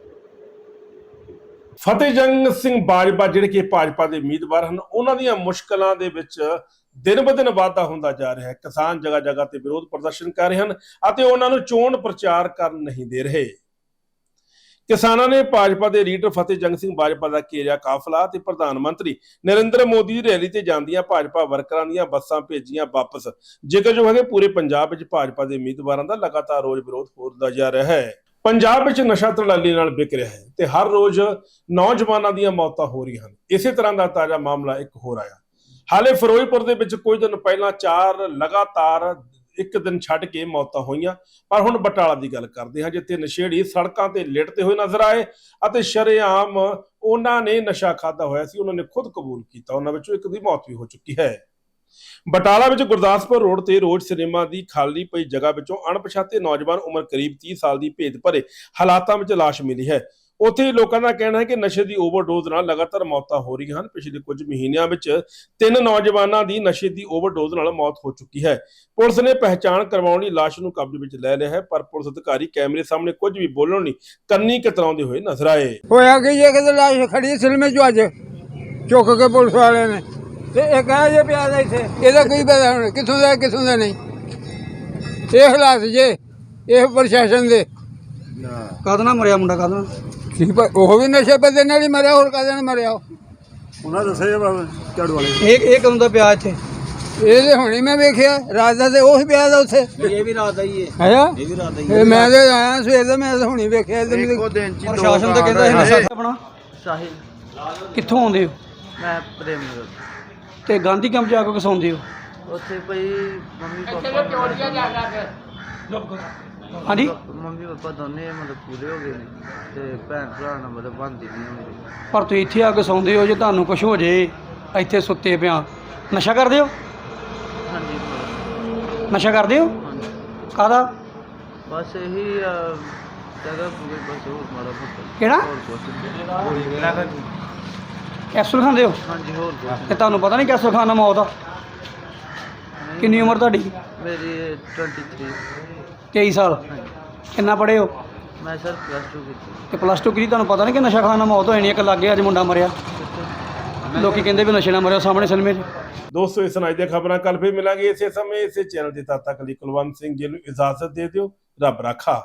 ਫਤਿਹਜੰਗ ਸਿੰਘ ਬਾਜਵਾ ਜਿਹੜੇ ਕਿ ਭਾਜਪਾ ਦੇ ਉਮੀਦਵਾਰ ਹਨ, ਉਹਨਾਂ ਦੀਆਂ ਮੁਸ਼ਕਲਾਂ ਦੇ ਵਿੱਚ ਦਿਨ ਬ ਦਿਨ ਵਾਧਾ ਹੁੰਦਾ ਜਾ ਰਿਹਾ ਹੈ। ਕਿਸਾਨ ਜਗ੍ਹਾ ਜਗ੍ਹਾ ਤੇ ਵਿਰੋਧ ਪ੍ਰਦਰਸ਼ਨ ਕਰ ਰਹੇ ਹਨ ਅਤੇ ਉਹਨਾਂ ਨੂੰ ਚੋਣ ਪ੍ਰਚਾਰ ਕਰਨ ਨਹੀਂ ਦੇ ਰਹੇ। ਕਿਸਾਨਾਂ ਨੇ ਭਾਜਪਾ ਦੇ ਲੀਡਰ ਫਤਿਹਜੰਗ ਸਿੰਘ ਬਾਜਵਾ ਦਾ ਘੇਰਿਆ ਕਾਫਲਾ ਤੇ ਪ੍ਰਧਾਨ ਮੰਤਰੀ ਨਰਿੰਦਰ ਮੋਦੀ ਦੀ ਰੈਲੀ ਤੇ ਜਾਂਦੀਆਂ ਭਾਜਪਾ ਵਰਕਰਾਂ ਦੀਆਂ ਬੱਸਾਂ ਭੇਜੀਆਂ ਵਾਪਸ। ਜੇਕਰ ਜੋ ਹੈਗੇ ਪੂਰੇ ਪੰਜਾਬ ਵਿੱਚ ਭਾਜਪਾ ਦੇ ਉਮੀਦਵਾਰਾਂ ਦਾ ਲਗਾਤਾਰ ਰੋਜ਼ ਵਿਰੋਧ ਹੁੰਦਾ ਜਾ ਰਿਹਾ ਹੈ। ਪੰਜਾਬ ਵਿੱਚ ਨਸ਼ਾ ਤਲਾਲੀ ਨਾਲ ਵਿਕ ਰਿਹਾ ਹੈ ਤੇ ਹਰ ਰੋਜ਼ ਨੌਜਵਾਨਾਂ ਦੀਆਂ ਮੌਤਾਂ ਹੋ ਰਹੀਆਂ ਹਨ। ਇਸੇ ਤਰ੍ਹਾਂ ਦਾ ਤਾਜ਼ਾ ਮਾਮਲਾ ਇੱਕ ਹੋਰ ਆਇਆ। ਹਾਲੇ ਫਿਰੋਜ਼ਪੁਰ ਦੇ ਵਿੱਚ ਕੁਝ ਦਿਨ ਪਹਿਲਾਂ ਚਾਰ ਲਗਾਤਾਰ ਇੱਕ ਦਿਨ ਛੱਡ ਕੇ ਮੌਤਾਂ ਹੋਈਆਂ, ਪਰ ਹੁਣ ਬਟਾਲਾ ਦੀ ਗੱਲ ਕਰਦੇ ਹਾਂ, ਜਿੱਥੇ ਨਸ਼ੇੜੀ ਸੜਕਾਂ ਤੇ ਲਿਟਦੇ ਹੋਏ ਨਜ਼ਰ ਆਏ ਅਤੇ ਸ਼ਰੇਆਮ ਉਹਨਾਂ ਨੇ ਨਸ਼ਾ ਖਾਦਾ ਹੋਇਆ ਸੀ, ਉਹਨਾਂ ਨੇ ਖੁਦ ਕਬੂਲ ਕੀਤਾ, ਉਹਨਾਂ ਵਿੱਚੋਂ ਇੱਕ ਦੀ ਮੌਤ ਵੀ ਹੋ ਚੁੱਕੀ ਹੈ। ਬਟਾਲਾ ਵਿੱਚ ਗੁਰਦਾਸਪੁਰ ਰੋਡ ਤੇ ਰੋਜ਼ ਸਿਨੇਮਾ ਦੀ ਖਾਲੀ ਪਈ ਜਗ੍ਹਾ ਵਿੱਚੋਂ ਅਣਪਛਾਤੇ ਨੌਜਵਾਨ ਉਮਰ ਕਰੀਬ 30 ਸਾਲ ਦੀ ਭੇਦ ਭਰੇ ਹਾਲਾਤਾਂ ਵਿੱਚ ਲਾਸ਼ ਮਿਲੀ ਹੈ। ਉੱਥੇ ਲੋਕਾਂ ਦਾ ਕਹਿਣਾ ਹੈ ਕਿ ਨਸ਼ੇ ਦੀ ਓਵਰਡੋਜ਼ ਨਾਲ ਲਗਾਤਾਰ ਮੌਤਾਂ ਹੋ ਰਹੀਆਂ ਹਨ। ਪਿਛਲੇ ਕੁਝ ਮਹੀਨਿਆਂ ਵਿੱਚ ਤਿੰਨ ਨੌਜਵਾਨਾਂ ਦੀ ਨਸ਼ੇ ਦੀ ਓਵਰਡੋਜ਼ ਨਾਲ ਮੌਤ ਹੋ ਚੁੱਕੀ ਹੈ। ਪੁਲਿਸ ਨੇ ਪਹਿਚਾਣ ਕਰਵਾਉਣ ਲਈ ਲਾਸ਼ ਨੂੰ ਕਬਜ਼ੇ ਵਿੱਚ ਲੈ ਲਿਆ ਹੈ, ਪਰ ਪੁਲਿਸ ਅਧਿਕਾਰੀ ਕੈਮਰੇ ਸਾਹਮਣੇ ਕੁਝ ਵੀ ਬੋਲਣ ਲਈ ਕੰਨੀ ਕਤਰਾਉਂਦੇ ਹੋਏ ਨਜ਼ਰ ਆਏ। ਹੋਇਆ ਕਿ ਇਹ ਕਿਤੇ ਲਾਸ਼ ਖੜੀ ਸਿਲਮੇ ਚੋਂ ਅੱਜ? ਚੁੱਕ ਕੇ ਪੁਲਿਸ ਵਾਲਿਆਂ ਨੇ। ਤੇ ਇਹ ਕਹਾਂ ਜੇ ਪਿਆ ਦਾ ਇੱਥੇ। ਇਹਦਾ ਕੋਈ ਪਤਾ ਹੁਣ? ਕਿੱਥੋਂ ਦਾ ਕਿੱਥੋਂ ਦਾ ਨਹੀਂ? ਇਹ ਹਾਲਾਤ ਜੇ ਇਹ ਪ੍ਰਸ਼ਾਸਨ ਦੇ। ਕਦ ਨਾ ਮਰਿਆ ਮੁੰਡਾ ਕਦ ਨਾ ਕੀ ਪ- ਉਹ ਵੀ ਨਸ਼ੇ ਪੱਤੇ ਨਾਲ ਹੀ ਮਰਿਆ ਹੋਰ ਕਾਹਦੇ ਨਾਲ ਮਰਿਆ ਉਹ? ਉਹਨਾਂ ਦੱਸਿਆ ਝਾੜੂ ਵਾਲੇ ਇਹ ਇਹ ਕਦੋਂ ਦਾ ਪਿਆ ਇੱਥੇ? ਇਹ ਤੇ ਹੁਣੇ ਮੈਂ ਵੇਖਿਆ ਰਾਤ ਦਾ ਤੇ ਉਹ ਹੀ ਪਿਆ ਦਾ ਉੱਥੇ। ਇਹ ਵੀ ਰਾਤ ਦਾ ਹੀ ਹੈ ਹੈਗਾ? ਇਹ ਵੀ ਰਾਤ ਦਾ ਇਹ ਮੈਂ ਤੇ ਆਇਆ ਸਵੇਰ ਦਾ ਮੈਂ ਤਾਂ ਹੁਣੇ ਵੇਖਿਆ ਤੇ ਮੈਨੂੰ ਪ੍ਰਸ਼ਾਸਨ ਤਾਂ ਕਹਿੰਦਾ ਇਹ ਨਸ਼ਾ ਆਪਣਾ। ਸਾਹਿਲ ਕਿੱਥੋਂ ਆਉਂਦੇ ਹੋ? ਮੈਂ ਪ੍ਰੇਮ ਨਗਰ ਤੇ ਗਾਂਧੀ ਕੈਂਪ ਜਾ ਕੇ ਆਉਂਦੇ ਹੋ? ਉੱਥੇ ਭਈ ਮੰਮੀ ਪਾਪਾ ਹਾਂਜੀ? ਮੰਮੀ ਪਾਪਾ ਦੋਨੇ ਮਤਲਬ ਪੂਰੇ ਹੋ ਗਏ ਨੇ ਤੇ ਭੈਣ ਭਰਾ ਨਾਲ ਮਤਲਬ ਬਣਦੀ ਨਹੀਂ ਮੇਰੀ ਪਰ ਤੁਸੀਂ ਇੱਥੇ ਆ ਕੇ ਸੌਂਦੇ ਹੋ ਜੇ ਤੁਹਾਨੂੰ ਕੁਝ ਹੋ ਜੇ ਇੱਥੇ ਸੁੱਤੇ ਪਿਆ। ਨਸ਼ਾ ਕਰਦੇ ਹੋ? ਹਾਂਜੀ। ਨਸ਼ਾ ਕਰਦੇ ਹੋ? ਹਾਂਜੀ। ਕਾਦਾ ਬਸ ਇਹੀ ਜਗ੍ਹਾ ਪੂਰੇ ਬਸ ਹੋਰ ਮੋਟਾ। ਕਿਹੜਾ? ਹੋਰ ਕੁਛ ਨਹੀਂ। ਕੈਪਸੂਲ ਖਾਂਦੇ ਹੋ? ਹਾਂਜੀ ਹੋਰ ਕੁਛ ਤੇ ਤੁਹਾਨੂੰ ਪਤਾ ਨਹੀਂ ਕੈਪਸੂਲ ਖਾਣ ਨਾਲ ਮੌਤ ਆ? ਨਹੀਂ। ਕਿੰਨੀ ਉਮਰ ਤੁਹਾਡੀ? ਮੇਰੀ 23 23 ਸਾਲ। ਕਿੰਨਾ ਪੜ੍ਹੇ ਹੋ? ਮੈਂ ਸਰ ਪਲੱਸ 2 ਕੀਤੀ। ਤੇ ਪਲੱਸ 2 ਕੀਤੀ ਤੁਹਾਨੂੰ ਪਤਾ ਨਹੀਂ ਕਿ ਨਸ਼ਾ ਖਾਣ ਨਾਲ ਮੌਤ ਹੋ ਜਾਣੀ ਹੈ ਕਿ ਲੱਗੇ ਅੱਜ ਮੁੰਡਾ ਮਰਿਆ। ਲੋਕੀ ਕਹਿੰਦੇ ਵੀ ਨਸ਼ੇ ਨਾਲ ਮਰਿਆ ਸਾਹਮਣੇ ਸਿਨੇਮੇ 'ਚ। ਦੋਸਤੋ ਇਸ ਨਾਲ ਦੀਆਂ ਖਬਰਾਂ ਕੱਲ ਫਿਰ ਮਿਲਾਂਗੇ ਇਸੇ ਸਮੇਂ ਇਸੇ ਚੈਨਲ ਤੇ ਤਦ ਤੱਕ ਲਈ ਕੁਲਵੰਤ ਸਿੰਘ ਜੀ ਨੂੰ ਇਜਾਜ਼ਤ ਦੇ ਦਿਓ। ਰੱਬ ਰਾਖਾ